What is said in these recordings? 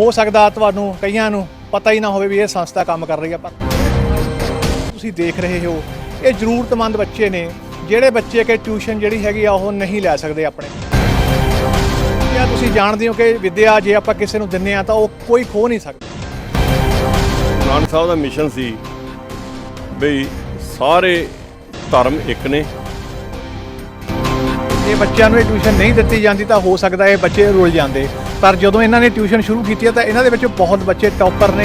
ਹੋ ਸਕਦਾ ਤੁਹਾਨੂੰ ਕਈਆਂ ਨੂੰ ਪਤਾ ਹੀ ਨਾ ਹੋਵੇ ਵੀ ਇਹ ਸੰਸਥਾ ਕੰਮ ਕਰ ਰਹੀ ਹੈ ਪਰ ਤੁਸੀਂ ਦੇਖ ਰਹੇ ਹੋ ਇਹ ਜ਼ਰੂਰਤਮੰਦ ਬੱਚੇ ਨੇ ਜਿਹੜੇ ਬੱਚੇ ਕਿ ਟਿਊਸ਼ਨ ਜਿਹੜੀ ਹੈਗੀ ਆ ਉਹ ਨਹੀਂ ਲੈ ਸਕਦੇ ਆਪਣੇ। ਜਾਂ ਤੁਸੀਂ ਜਾਣਦੇ ਹੋ ਕਿ ਵਿਦਿਆ ਜੇ ਆਪਾਂ ਕਿਸੇ ਨੂੰ ਦਿੰਨੇ ਆ ਤਾਂ ਉਹ ਕੋਈ ਖੋ ਨਹੀਂ ਸਕਦਾ। ਨਾਨਕ ਸਾਹਿਬ ਦਾ ਮਿਸ਼ਨ ਸੀ ਬਈ ਸਾਰੇ ਧਰਮ ਇੱਕ ਨੇ। ਜੇ ਬੱਚਿਆਂ ਨੂੰ ਇਹ ਟਿਊਸ਼ਨ ਨਹੀਂ ਦਿੱਤੀ ਜਾਂਦੀ ਤਾਂ ਹੋ ਸਕਦਾ ਇਹ ਬੱਚੇ ਰੁੱਲ ਜਾਂਦੇ। ਪਰ ਜਦੋਂ ਇਹਨਾਂ ਨੇ ਟਿਊਸ਼ਨ ਸ਼ੁਰੂ ਕੀਤੀ ਹੈ ਤਾਂ ਇਹਨਾਂ ਦੇ ਵਿੱਚ ਬਹੁਤ ਬੱਚੇ ਟੌਪਰ ਨੇ।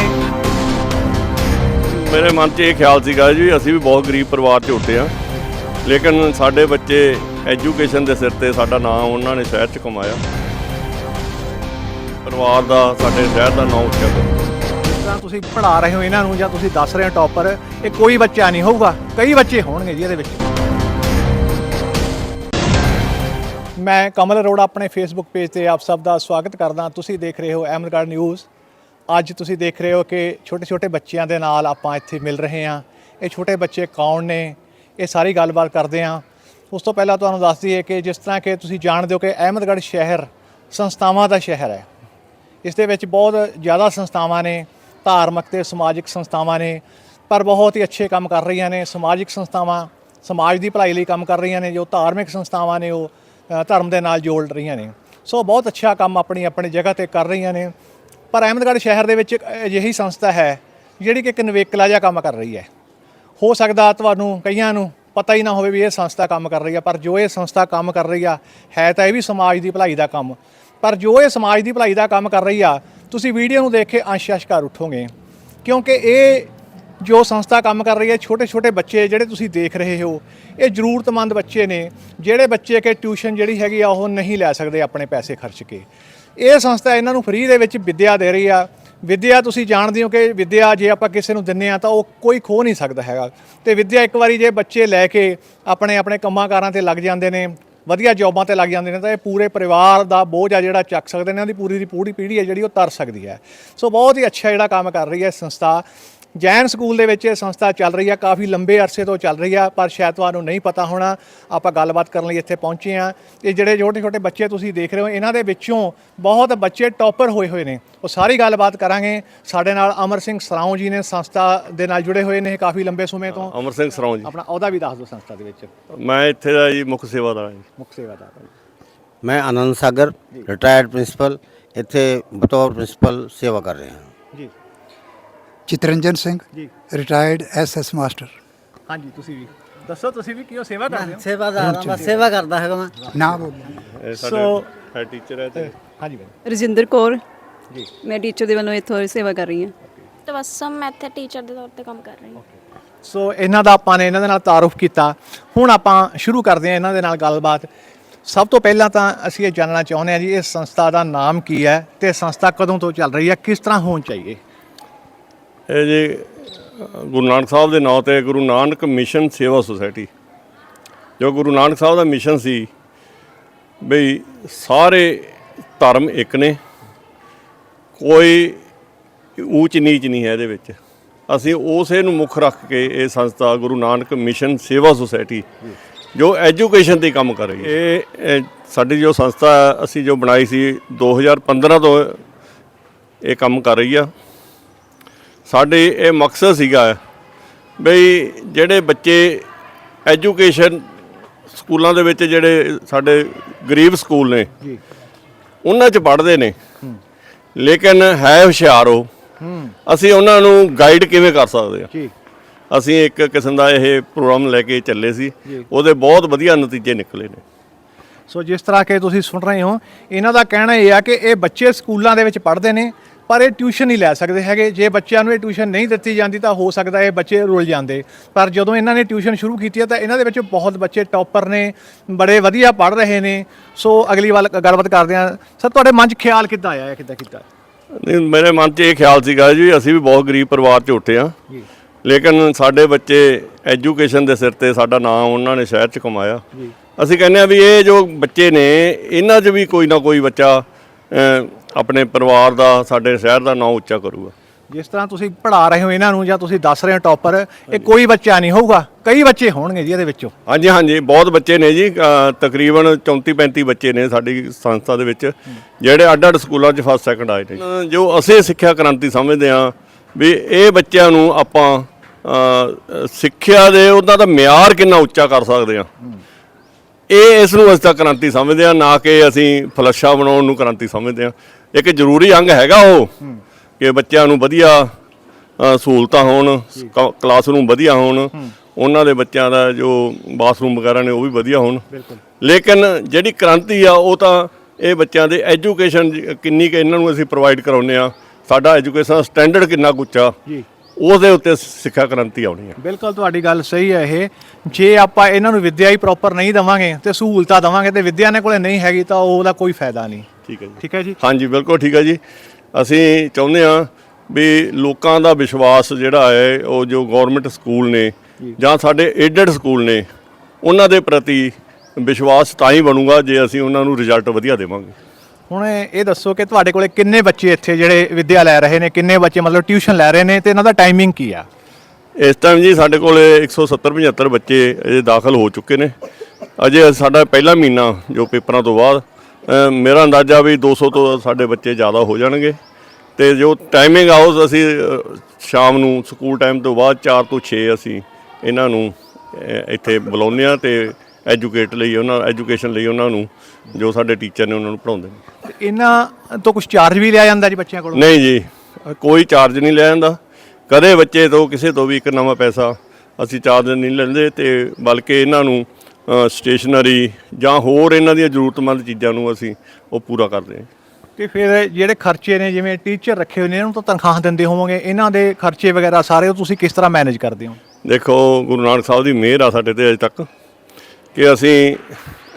ਮੇਰੇ ਮਨ 'ਚ ਇਹ ਖਿਆਲ ਸੀਗਾ ਜੀ ਅਸੀਂ ਵੀ ਬਹੁਤ ਗਰੀਬ ਪਰਿਵਾਰ 'ਚ ਉੱਠੇ ਆ ਲੇਕਿਨ ਸਾਡੇ ਬੱਚੇ ਐਜੂਕੇਸ਼ਨ ਦੇ ਸਿਰ ਤੇ ਸਾਡਾ ਨਾਮ ਉਹਨਾਂ ਨੇ ਸ਼ਹਿਰ 'ਚ ਕਮਾਇਆ। ਪਰਿਵਾਰ ਦਾ ਸਾਡੇ ਸ਼ਹਿਰ ਦਾ ਨਾਮ ਉੱਚਾ ਕਰੋ। ਤਰ੍ਹਾਂ ਤੁਸੀਂ ਪੜ੍ਹਾ ਰਹੇ ਹੋ ਇਹਨਾਂ ਨੂੰ ਜਾਂ ਤੁਸੀਂ ਦੱਸ ਰਹੇ ਹੋ ਟੌਪਰ ਇਹ ਕੋਈ ਬੱਚਾ ਨਹੀਂ ਹੋਊਗਾ। ਕਈ ਬੱਚੇ ਹੋਣਗੇ ਜੀ ਇਹਦੇ ਵਿੱਚ। ਮੈਂ ਕਮਲ ਅਰੋੜਾ ਆਪਣੇ ਫੇਸਬੁੱਕ ਪੇਜ ਤੇ ਆਪ ਸਭ ਦਾ ਸਵਾਗਤ ਕਰਦਾ ਤੁਸੀਂ ਦੇਖ ਰਹੇ ਹੋ ਅਹਿਮਦਗੜ੍ਹ ਨਿਊਜ਼। ਅੱਜ ਤੁਸੀਂ ਦੇਖ ਰਹੇ ਹੋ ਕਿ ਛੋਟੇ ਛੋਟੇ ਬੱਚਿਆਂ ਦੇ ਨਾਲ ਆਪਾਂ ਇੱਥੇ ਮਿਲ ਰਹੇ ਹਾਂ। ਇਹ ਛੋਟੇ ਬੱਚੇ ਕੌਣ ਨੇ? ਇਹ ਸਾਰੀ ਗੱਲਬਾਤ ਕਰਦੇ ਹਾਂ। ਉਸ ਤੋਂ ਪਹਿਲਾਂ ਤੁਹਾਨੂੰ ਦੱਸ ਦਈਏ ਕਿ ਜਿਸ ਤਰ੍ਹਾਂ ਕਿ ਤੁਸੀਂ ਜਾਣਦੇ ਹੋ ਕਿ ਅਹਿਮਦਗੜ੍ਹ ਸ਼ਹਿਰ ਸੰਸਥਾਵਾਂ ਦਾ ਸ਼ਹਿਰ ਹੈ। ਇਸ ਦੇ ਵਿੱਚ ਬਹੁਤ ਜ਼ਿਆਦਾ ਸੰਸਥਾਵਾਂ ਨੇ, ਧਾਰਮਿਕ ਤੇ ਸਮਾਜਿਕ ਸੰਸਥਾਵਾਂ ਨੇ, ਪਰ ਬਹੁਤ ਹੀ ਅੱਛੇ ਕੰਮ ਕਰ ਰਹੀਆਂ ਨੇ। ਸਮਾਜਿਕ ਸੰਸਥਾਵਾਂ, ਸਮਾਜ ਦੀ ਭਲਾਈ ਲਈ ਕੰਮ ਕਰ ਰਹੀਆਂ ਨੇ। ਜੋ ਧਾਰਮਿਕ ਸੰਸਥਾਵਾਂ ਨੇ ਉਹ ਧਰਮ ਦੇ ਨਾਲ ਜੋੜ ਰਹੀਆਂ ਨੇ। ਸੋ ਬਹੁਤ ਅੱਛਾ ਕੰਮ ਆਪਣੀ ਆਪਣੀ ਜਗ੍ਹਾ ਤੇ ਕਰ ਰਹੀਆਂ ਨੇ। ਪਰ ਅਹਿਮਦਗੜ੍ਹ ਸ਼ਹਿਰ ਦੇ ਵਿੱਚ ਇੱਕ ਅਜਿਹੀ ਸੰਸਥਾ ਹੈ, ਜਿਹੜੀ ਕਿ ਇੱਕ ਨਵੇਕਲਾ ਜਿਹਾ ਕੰਮ ਕਰ ਰਹੀ ਹੈ। ਹੋ ਸਕਦਾ ਤੁਹਾਨੂੰ ਕਈਆਂ ਨੂੰ ਪਤਾ ਹੀ ਨਾ ਹੋਵੇ ਵੀ ਇਹ ਸੰਸਥਾ ਕੰਮ ਕਰ ਰਹੀ ਆ, ਪਰ ਜੋ ਇਹ ਸੰਸਥਾ ਕੰਮ ਕਰ ਰਹੀ ਆ, ਹੈ ਤਾਂ ਇਹ ਵੀ ਸਮਾਜ ਦੀ ਭਲਾਈ ਦਾ ਕੰਮ। ਪਰ ਜੋ ਇਹ ਸਮਾਜ ਦੀ ਭਲਾਈ ਦਾ ਕੰਮ ਕਰ ਰਹੀ ਆ, ਤੁਸੀਂ ਵੀਡੀਓ ਨੂੰ ਦੇਖ ਕੇ ਅੰਸ਼ ਕਰ ਉੱਠੋਗੇ। ਕਿਉਂਕਿ ਇਹ ਜੋ ਸੰਸਥਾ ਕੰਮ ਕਰ ਰਹੀ ਹੈ ਛੋਟੇ ਛੋਟੇ ਬੱਚੇ ਜਿਹੜੇ ਤੁਸੀਂ ਦੇਖ ਰਹੇ ਹੋ, ਇਹ ਜ਼ਰੂਰਤਮੰਦ ਬੱਚੇ ਨੇ, ਜਿਹੜੇ ਬੱਚੇ ਕਿ ਟਿਊਸ਼ਨ ਜਿਹੜੀ ਹੈਗੀ ਆ, ਉਹ ਨਹੀਂ ਲੈ ਸਕਦੇ ਆਪਣੇ ਪੈਸੇ ਖਰਚ ਕੇ। ਇਹ ਸੰਸਥਾ ਇਹਨਾਂ ਨੂੰ ਫ੍ਰੀ ਦੇ ਵਿੱਚ ਵਿੱਦਿਆ ਦੇ ਰਹੀ ਆ। ਵਿੱਦਿਆ ਤੁਸੀਂ ਜਾਣਦੇ ਹੋ ਕਿ ਵਿੱਦਿਆ ਜੇ ਆਪਾਂ ਕਿਸੇ ਨੂੰ ਦਿੰਨੇ ਆ, ਤਾਂ ਉਹ ਕੋਈ ਖੋ ਨਹੀਂ ਸਕਦਾ ਹੈਗਾ। ਤੇ ਵਿੱਦਿਆ ਇੱਕ ਵਾਰੀ ਜੇ ਬੱਚੇ ਲੈ ਕੇ ਆਪਣੇ ਆਪਣੇ ਕੰਮਾਂ ਕਾਰਾਂ ਤੇ ਲੱਗ ਜਾਂਦੇ ਨੇ, ਵਧੀਆ ਜੌਬਾਂ ਤੇ ਲੱਗ ਜਾਂਦੇ ਨੇ, ਤਾਂ ਇਹ ਪੂਰੇ ਪਰਿਵਾਰ ਦਾ ਬੋਝ ਆ ਜਿਹੜਾ ਚੱਕ ਸਕਦੇ ਨੇ ਉਹਦੀ ਪੂਰੀ ਦੀ ਪੂਰੀ ਪੀੜ੍ਹੀ ਹੈ ਜਿਹੜੀ ਉਹ ਤਰ ਸਕਦੀ ਹੈ। ਸੋ ਬਹੁਤ ਹੀ ਅੱਛਾ ਜਿਹੜਾ ਕੰਮ ਕਰ ਰਹੀ ਹੈ ਸੰਸਥਾ। ਜੈਨ ਸਕੂਲ ਦੇ ਵਿੱਚ ਇਹ ਸੰਸਥਾ ਚੱਲ ਰਹੀ ਹੈ ਕਾਫੀ ਲੰਬੇ ਅਰਸੇ ਤੋਂ ਚੱਲ ਰਹੀ ਹੈ ਪਰ ਸ਼ਾਇਦ ਤੁਹਾਨੂੰ ਨਹੀਂ ਪਤਾ ਹੋਣਾ ਆਪਾਂ ਗੱਲਬਾਤ ਕਰਨ ਲਈ ਇੱਥੇ ਪਹੁੰਚੇ ਆ। ਇਹ ਜਿਹੜੇ ਛੋਟੇ ਛੋਟੇ ਬੱਚੇ ਤੁਸੀਂ ਦੇਖ ਰਹੇ ਹੋ ਇਹਨਾਂ ਦੇ ਵਿੱਚੋਂ ਬਹੁਤ ਬੱਚੇ ਟੌਪਰ ਹੋਏ ਹੋਏ ਨੇ। ਉਹ ਸਾਰੀ ਗੱਲਬਾਤ ਕਰਾਂਗੇ। ਸਾਡੇ ਨਾਲ ਅਮਰ ਸਿੰਘ ਸਰਾਉ ਜੀ ਨੇ ਸੰਸਥਾ ਦੇ ਨਾਲ ਜੁੜੇ ਹੋਏ ਨੇ ਕਾਫੀ ਲੰਬੇ ਸਮੇਂ ਤੋਂ। ਅਮਰ ਸਿੰਘ ਸਰਾਉ ਜੀ। ਆਪਣਾ ਅਹੁਦਾ ਵੀ ਦੱਸ ਦਿਓ ਸੰਸਥਾ ਦੇ ਵਿੱਚ। ਮੈਂ ਇੱਥੇ ਦਾ ਜੀ ਮੁੱਖ ਸੇਵਾਦਾਰ ਹਾਂ ਜੀ। ਮੁੱਖ ਸੇਵਾਦਾਰ ਮੈਂ ਆਨੰਦ ਸਾਗਰ ਰਿਟਾਇਰਡ ਪ੍ਰਿੰਸੀਪਲ ਇੱਥੇ ਬਤੌਰ ਪ੍ਰਿੰਸੀਪਲ ਸੇਵਾ ਕਰ ਰਿਹਾ। ਹਾਂ Chittaranjan Singh ji. Retired SS master ਹਾਂਜੀ ਤੁਸੀਂ ਵੀ। ਦੱਸੋ ਤੁਸੀਂ ਵੀ ਕਿਉਂ ਸੇਵਾ ਕਰਦੇ ਹੋ? ਸੇਵਾਦਾਰ ਮੈਂ ਸੇਵਾ ਕਰਦਾ ਹੈਗਾ ਮੈਂ। ਨਾ ਬੋਲੋ। ਇਹ ਸੋ- ਸਾਡੇ ਹੈਡ ਟੀਚਰ ਹੈ ਤੇ। ਹਾਂਜੀ ਮੈਮ ਰਜਿੰਦਰ ਕੌਰ। ਜੀ। ਮੈਂ ਟੀਚਰ ਦੇ ਵੱਲੋਂ ਇੱਥੋਂ ਸੇਵਾ ਕਰ ਰਹੀ ਹਾਂ। ਤਵਸਮ ਮੈਂ ਇੱਥੇ ਟੀਚਰ ਦੇ ਤੌਰ ਤੇ ਕੰਮ ਕਰ ਰਹੀ ਹਾਂ। ਸੋ ਇਹਨਾਂ ਦਾ ਆਪਾਂ ਨੇ ਇਹਨਾਂ ਦੇ ਨਾਲ ਤਾਰਫ ਕੀਤਾ। ਹੁਣ ਆਪਾਂ ਸ਼ੁਰੂ ਕਰਦੇ ਹਾਂ ਇਹਨਾਂ ਦੇ ਨਾਲ ਗੱਲਬਾਤ। ਸਭ ਤੋਂ ਪਹਿਲਾਂ ਤਾਂ ਅਸੀਂ ਇਹ ਜਾਣਨਾ ਚਾਹੁੰਦੇ ਹਾਂ ਜੀ ਇਸ ਸੰਸਥਾ ਦਾ ਨਾਮ ਕੀ ਹੈ ਤੇ ਸੰਸਥਾ ਕਦੋਂ ਤੋਂ ਚੱਲ ਰਹੀ ਹੈ ਕਿਸ ਤਰ੍ਹਾਂ ਹੋਣੀ ਚਾਹੀਏ? ਇਹ ਜੀ, ਗੁਰੂ ਨਾਨਕ ਸਾਹਿਬ ਦੇ ਨਾਂ ਤੇ ਗੁਰੂ ਨਾਨਕ ਮਿਸ਼ਨ ਸੇਵਾ ਸੁਸਾਇਟੀ, ਜੋ ਗੁਰੂ ਨਾਨਕ ਸਾਹਿਬ ਦਾ ਮਿਸ਼ਨ ਸੀ ਬਈ ਸਾਰੇ ਧਰਮ ਇੱਕ ਨੇ, ਕੋਈ ਊਚ ਨੀਚ ਨਹੀਂ ਹੈ ਇਹਦੇ ਵਿੱਚ। ਅਸੀਂ ਉਸੇ ਨੂੰ ਮੁੱਖ ਰੱਖ ਕੇ ਇਹ ਸੰਸਥਾ ਗੁਰੂ ਨਾਨਕ ਮਿਸ਼ਨ ਸੇਵਾ ਸੁਸਾਇਟੀ, ਜੋ ਐਜੂਕੇਸ਼ਨ ਤੇ ਕੰਮ ਕਰ ਰਹੀ ਹੈ। ਇਹ ਸਾਡੀ ਜੋ ਸੰਸਥਾ ਅਸੀਂ ਜੋ ਬਣਾਈ ਸੀ 2015 ਤੋਂ ਇਹ ਕੰਮ ਕਰ ਰਹੀ ਆ। ਸਾਡੇ ਇਹ ਮਕਸਦ ਸੀਗਾ ਬਈ ਜਿਹੜੇ ਬੱਚੇ ਐਜੂਕੇਸ਼ਨ ਸਕੂਲਾਂ ਦੇ ਵਿੱਚ ਜਿਹੜੇ ਸਾਡੇ ਗਰੀਬ ਸਕੂਲ ਨੇ ਜੀ। ਉਹਨਾਂ 'ਚ ਪੜ੍ਹਦੇ ਨੇ। ਲੇਕਿਨ ਹੈ ਹੁਸ਼ਿਆਰ ਉਹ। ਅਸੀਂ ਉਹਨਾਂ ਨੂੰ ਗਾਈਡ ਕਿਵੇਂ ਕਰ ਸਕਦੇ ਆ ਜੀ। ਅਸੀਂ ਇੱਕ ਕਿਸਮ ਦਾ ਇਹ ਪ੍ਰੋਗਰਾਮ ਲੈ ਕੇ ਚੱਲੇ ਸੀ। ਉਹਦੇ ਬਹੁਤ ਵਧੀਆ ਨਤੀਜੇ ਨਿਕਲੇ ਨੇ। ਸੋ ਜਿਸ ਤਰ੍ਹਾਂ ਕਿ ਤੁਸੀਂ ਸੁਣ ਰਹੇ ਹੋ ਇਹਨਾਂ ਦਾ ਕਹਿਣਾ ਇਹ ਆ ਕਿ ਇਹ ਬੱਚੇ ਸਕੂਲਾਂ ਦੇ ਵਿੱਚ ਪੜ੍ਹਦੇ ਨੇ ਪਰ ਇਹ ਟਿਊਸ਼ਨ ਨਹੀਂ ਲੈ ਸਕਦੇ ਹੈਗੇ। ਜੇ ਬੱਚਿਆਂ ਨੂੰ ਇਹ ਟਿਊਸ਼ਨ ਨਹੀਂ ਦਿੱਤੀ ਜਾਂਦੀ ਤਾਂ ਹੋ ਸਕਦਾ ਇਹ ਬੱਚੇ ਰੁੱਲ ਜਾਂਦੇ। ਪਰ ਜਦੋਂ ਇਹਨਾਂ ਨੇ ਟਿਊਸ਼ਨ ਸ਼ੁਰੂ ਕੀਤੀ ਹੈ ਤਾਂ ਇਹਨਾਂ ਦੇ ਵਿੱਚ ਬਹੁਤ ਬੱਚੇ ਟੌਪਰ ਨੇ ਬੜੇ ਵਧੀਆ ਪੜ੍ਹ ਰਹੇ ਨੇ। ਸੋ ਅਗਲੀ ਵਾਰ ਗੱਲਬਾਤ ਕਰਦੇ ਹਾਂ। ਸਰ ਤੁਹਾਡੇ ਮਨ 'ਚ ਖਿਆਲ ਕਿੱਦਾਂ ਆਇਆ ਹੈ ਕਿੱਦਾਂ ਕੀਤਾ? ਨਹੀਂ ਮੇਰੇ ਮਨ 'ਚ ਇਹ ਖਿਆਲ ਸੀਗਾ ਜੀ ਅਸੀਂ ਵੀ ਬਹੁਤ ਗਰੀਬ ਪਰਿਵਾਰ 'ਚ ਉੱਠੇ ਆ ਜੀ। ਲੇਕਿਨ ਸਾਡੇ ਬੱਚੇ ਐਜੂਕੇਸ਼ਨ ਦੇ ਸਿਰ ਤੇ ਸਾਡਾ ਨਾਮ ਉਹਨਾਂ ਨੇ ਸ਼ਹਿਰ 'ਚ ਕਮਾਇਆ। ਜੀ। ਅਸੀਂ ਕਹਿੰਦੇ ਆ ਵੀ ਇਹ ਜੋ ਬੱਚੇ ਨੇ ਇਹਨਾਂ 'ਚ ਵੀ ਕੋਈ ਨਾ ਕੋਈ ਬੱਚਾ ਆਪਣੇ ਪਰਿਵਾਰ ਦਾ ਸਾਡੇ ਸ਼ਹਿਰ ਦਾ ਨਾਮ ਉੱਚਾ ਕਰੂਗਾ। ਜਿਸ ਤਰ੍ਹਾਂ ਤੁਸੀਂ ਪੜ੍ਹਾ ਰਹੇ ਹੋ ਇਹਨਾਂ ਨੂੰ ਜਾਂ ਤੁਸੀਂ ਦੱਸ ਰਹੇ ਹੋ ਟੌਪਰ ਇਹ ਕੋਈ ਬੱਚਾ ਨਹੀਂ ਹੋਊਗਾ। ਕਈ ਬੱਚੇ ਹੋਣਗੇ ਜੀ ਇਹਦੇ ਵਿੱਚੋਂ। ਹਾਂਜੀ ਹਾਂਜੀ ਬਹੁਤ ਬੱਚੇ ਨੇ ਜੀ। ਅ, ਤਕਰੀਬਨ 34 35 ਬੱਚੇ ਨੇ ਸਾਡੀ ਸੰਸਥਾ ਦੇ ਵਿੱਚ ਜਿਹੜੇ ਅੱਡ ਅੱਡ ਸਕੂਲਾਂ 'ਚ ਫਸਟ ਸੈਕੰਡ ਆਏ ਨੇ। ਅ, ਜੋ ਅਸੀਂ ਸਿੱਖਿਆ ਕ੍ਰਾਂਤੀ ਸਮਝਦੇ ਹਾਂ ਵੀ ਇਹ ਬੱਚਿਆਂ ਨੂੰ ਆਪਾਂ ਅ, ਸਿੱਖਿਆ ਦੇ ਉਹਨਾਂ ਦਾ ਮਿਆਰ ਕਿੰਨਾ ਉੱਚਾ ਕਰ ਸਕਦੇ ਹਾਂ। ਇਹ ਇਸ ਨੂੰ ਅਸੀਂ ਤਾਂ ਕ੍ਰਾਂਤੀ ਸਮਝਦੇ ਹਾਂ ਨਾ ਕਿ ਅਸੀਂ ਫਲੱਸ਼ਾ ਬਣਾਉਣ ਨੂੰ ਕ੍ਰਾਂਤੀ ਸਮਝਦੇ ਹਾਂ। ਇੱਕ ਜ਼ਰੂਰੀ ਅੰਗ ਹੈਗਾ ਉਹ ਕਿ ਬੱਚਿਆਂ ਨੂੰ ਵਧੀਆ ਅ, ਸਹੂਲਤਾਂ ਹੋਣ ਕ- ਕਲਾਸਰੂਮ ਵਧੀਆ ਹੋਣ ਉਹਨਾਂ ਦੇ ਬੱਚਿਆਂ ਦਾ ਜੋ ਬਾਥਰੂਮ ਵਗੈਰਾ ਨੇ ਉਹ ਵੀ ਵਧੀਆ ਹੋਣ। ਲੇਕਿਨ ਜਿਹੜੀ ਕ੍ਰਾਂਤੀ ਆ ਉਹ ਤਾਂ ਇਹ ਬੱਚਿਆਂ ਦੇ ਐਜੂਕੇਸ਼ਨ ਕਿੰਨੀ ਕਿ ਇਹਨਾਂ ਨੂੰ ਅਸੀਂ ਪ੍ਰੋਵਾਈਡ ਕਰਾਉਂਦੇ ਆ ਸਾਡਾ ਐਜੂਕੇਸ਼ਨ ਸਟੈਂਡਰਡ ਕਿੰਨਾ ਕੁ ਉੱਚਾ ਜੀ। ਉਹਦੇ ਉੱਤੇ ਸਿੱਖਿਆ ਕ੍ਰਾਂਤੀ ਆਉਣੀ ਆ। ਬਿਲਕੁਲ ਤੁਹਾਡੀ ਗੱਲ ਸਹੀ ਹੈ ਇਹ। ਜੇ ਆਪਾਂ ਇਹਨਾਂ ਨੂੰ ਵਿੱਦਿਆ ਹੀ ਪ੍ਰੋਪਰ ਨਹੀਂ ਦਵਾਂਗੇ ਤੇ ਸਹੂਲਤਾਂ ਦਵਾਂਗੇ ਤੇ ਵਿੱਦਿਆ ਨੇ ਕੋਲੇ ਨਹੀਂ ਹੈਗੀ ਤਾਂ ਉਹਦਾ ਕੋਈ ਫਾਇਦਾ ਨਹੀਂ। ਠੀਕ ਹੈ ਜੀ। ਠੀਕ ਹੈ ਜੀ? ਹਾਂਜੀ ਬਿਲਕੁਲ ਠੀਕ ਹੈ ਜੀ। ਅਸੀਂ ਚਾਹੁੰਦੇ ਹਾਂ ਵੀ ਲੋਕਾਂ ਦਾ ਵਿਸ਼ਵਾਸ ਜਿਹੜਾ ਹੈ ਉਹ ਜੋ ਗਵਰਨਮੈਂਟ ਸਕੂਲ ਨੇ ਜਾਂ। ਸਾਡੇ ਏਡਡ ਸਕੂਲ ਨੇ ਉਹਨਾਂ ਦੇ ਪ੍ਰਤੀ ਵਿਸ਼ਵਾਸ ਤਾਂ ਹੀ ਬਣੂਗਾ ਜੇ ਅਸੀਂ ਉਹਨਾਂ ਨੂੰ ਰਿਜ਼ਲਟ ਵਧੀਆ ਦੇਵਾਂਗੇ। ਹੁਣ ਇਹ ਦੱਸੋ ਕਿ ਤੁਹਾਡੇ ਕੋਲੇ ਕਿੰਨੇ ਬੱਚੇ ਇੱਥੇ ਜਿਹੜੇ ਵਿੱਦਿਆ ਲੈ ਰਹੇ ਨੇ ਕਿੰਨੇ ਬੱਚੇ ਮਤਲਬ ਟਿਊਸ਼ਨ ਲੈ ਰਹੇ ਨੇ ਤੇ ਇਹਨਾਂ ਦਾ ਟਾਈਮਿੰਗ ਕੀ ਆ? ਇਸ ਟਾਈਮ ਜੀ ਸਾਡੇ ਕੋਲ 170 75 ਬੱਚੇ ਅਜੇ ਦਾਖਲ ਹੋ ਚੁੱਕੇ ਨੇ। ਅਜੇ ਸਾਡਾ ਪਹਿਲਾ ਮਹੀਨਾ ਜੋ ਪੇਪਰਾਂ ਤੋਂ ਬਾਅਦ ਮੇਰਾ ਅੰਦਾਜ਼ਾ ਵੀ 200 ਤੋਂ ਸਾਡੇ ਬੱਚੇ ਜ਼ਿਆਦਾ ਹੋ ਜਾਣਗੇ। ਤੇ ਜੋ ਟਾਈਮਿੰਗ ਆ ਉਸ ਅਸੀਂ ਸ਼ਾਮ ਨੂੰ ਸਕੂਲ ਟਾਈਮ ਤੋਂ ਬਾਅਦ 4 ਤੋਂ 6 ਅਸੀਂ ਇਹਨਾਂ ਨੂੰ ਇੱਥੇ ਬੁਲਾਉਂਦੇ ਆ ਤੇ ਐਜੂਕੇਟ ਲਈ ਉਹਨਾਂ ਐਜੂਕੇਸ਼ਨ ਲਈ ਉਹਨਾਂ ਨੂੰ ਜੋ ਸਾਡੇ ਟੀਚਰ ਨੇ ਉਹਨਾਂ ਨੂੰ ਪੜ੍ਹਾਉਂਦੇ ਨੇ। ਇਹਨਾਂ ਤੋਂ ਕੁਝ ਚਾਰਜ ਵੀ ਲਿਆ ਜਾਂਦਾ ਜੀ ਬੱਚਿਆਂ ਕੋਲੋਂ? ਨਹੀਂ ਜੀ ਕੋਈ ਚਾਰਜ ਨਹੀਂ ਲਿਆ ਜਾਂਦਾ। ਕਦੇ ਬੱਚੇ ਤੋਂ ਕਿਸੇ ਤੋਂ ਵੀ ਇੱਕ ਨਵਾਂ ਪੈਸਾ ਅਸੀਂ ਚਾਰਜ ਨਹੀਂ ਲੈਂਦੇ ਤੇ ਬਲਕਿ ਇਹਨਾਂ ਨੂੰ ਸਟੇਸ਼ਨਰੀ ਜਾਂ ਹੋਰ ਇਹਨਾਂ ਦੀਆਂ ਜ਼ਰੂਰਤਮੰਦ ਚੀਜ਼ਾਂ ਨੂੰ ਅਸੀਂ ਉਹ ਪੂਰਾ ਕਰਦੇ ਹਾਂ। ਤੇ ਫਿਰ ਜਿਹੜੇ ਖਰਚੇ ਨੇ ਜਿਵੇਂ ਟੀਚਰ ਰੱਖੇ ਹੋਏ ਨੇ ਇਹਨਾਂ ਨੂੰ ਤਾਂ ਤਨਖਾਹ ਦਿੰਦੇ ਹੋਵੋਗੇ। ਇਹਨਾਂ ਦੇ ਖਰਚੇ ਵਗੈਰਾ ਸਾਰੇ ਉਹ ਤੁਸੀਂ ਕਿਸ ਤਰ੍ਹਾਂ ਮੈਨੇਜ ਕਰਦੇ ਹੋ? ਦੇਖੋ ਗੁਰੂ ਨਾਨਕ ਸਾਹਿਬ ਦੀ ਮਿਹਰ ਆ ਸਾਡੇ ਤੇ ਅਜੇ ਤੱਕ ਕਿ ਅਸੀਂ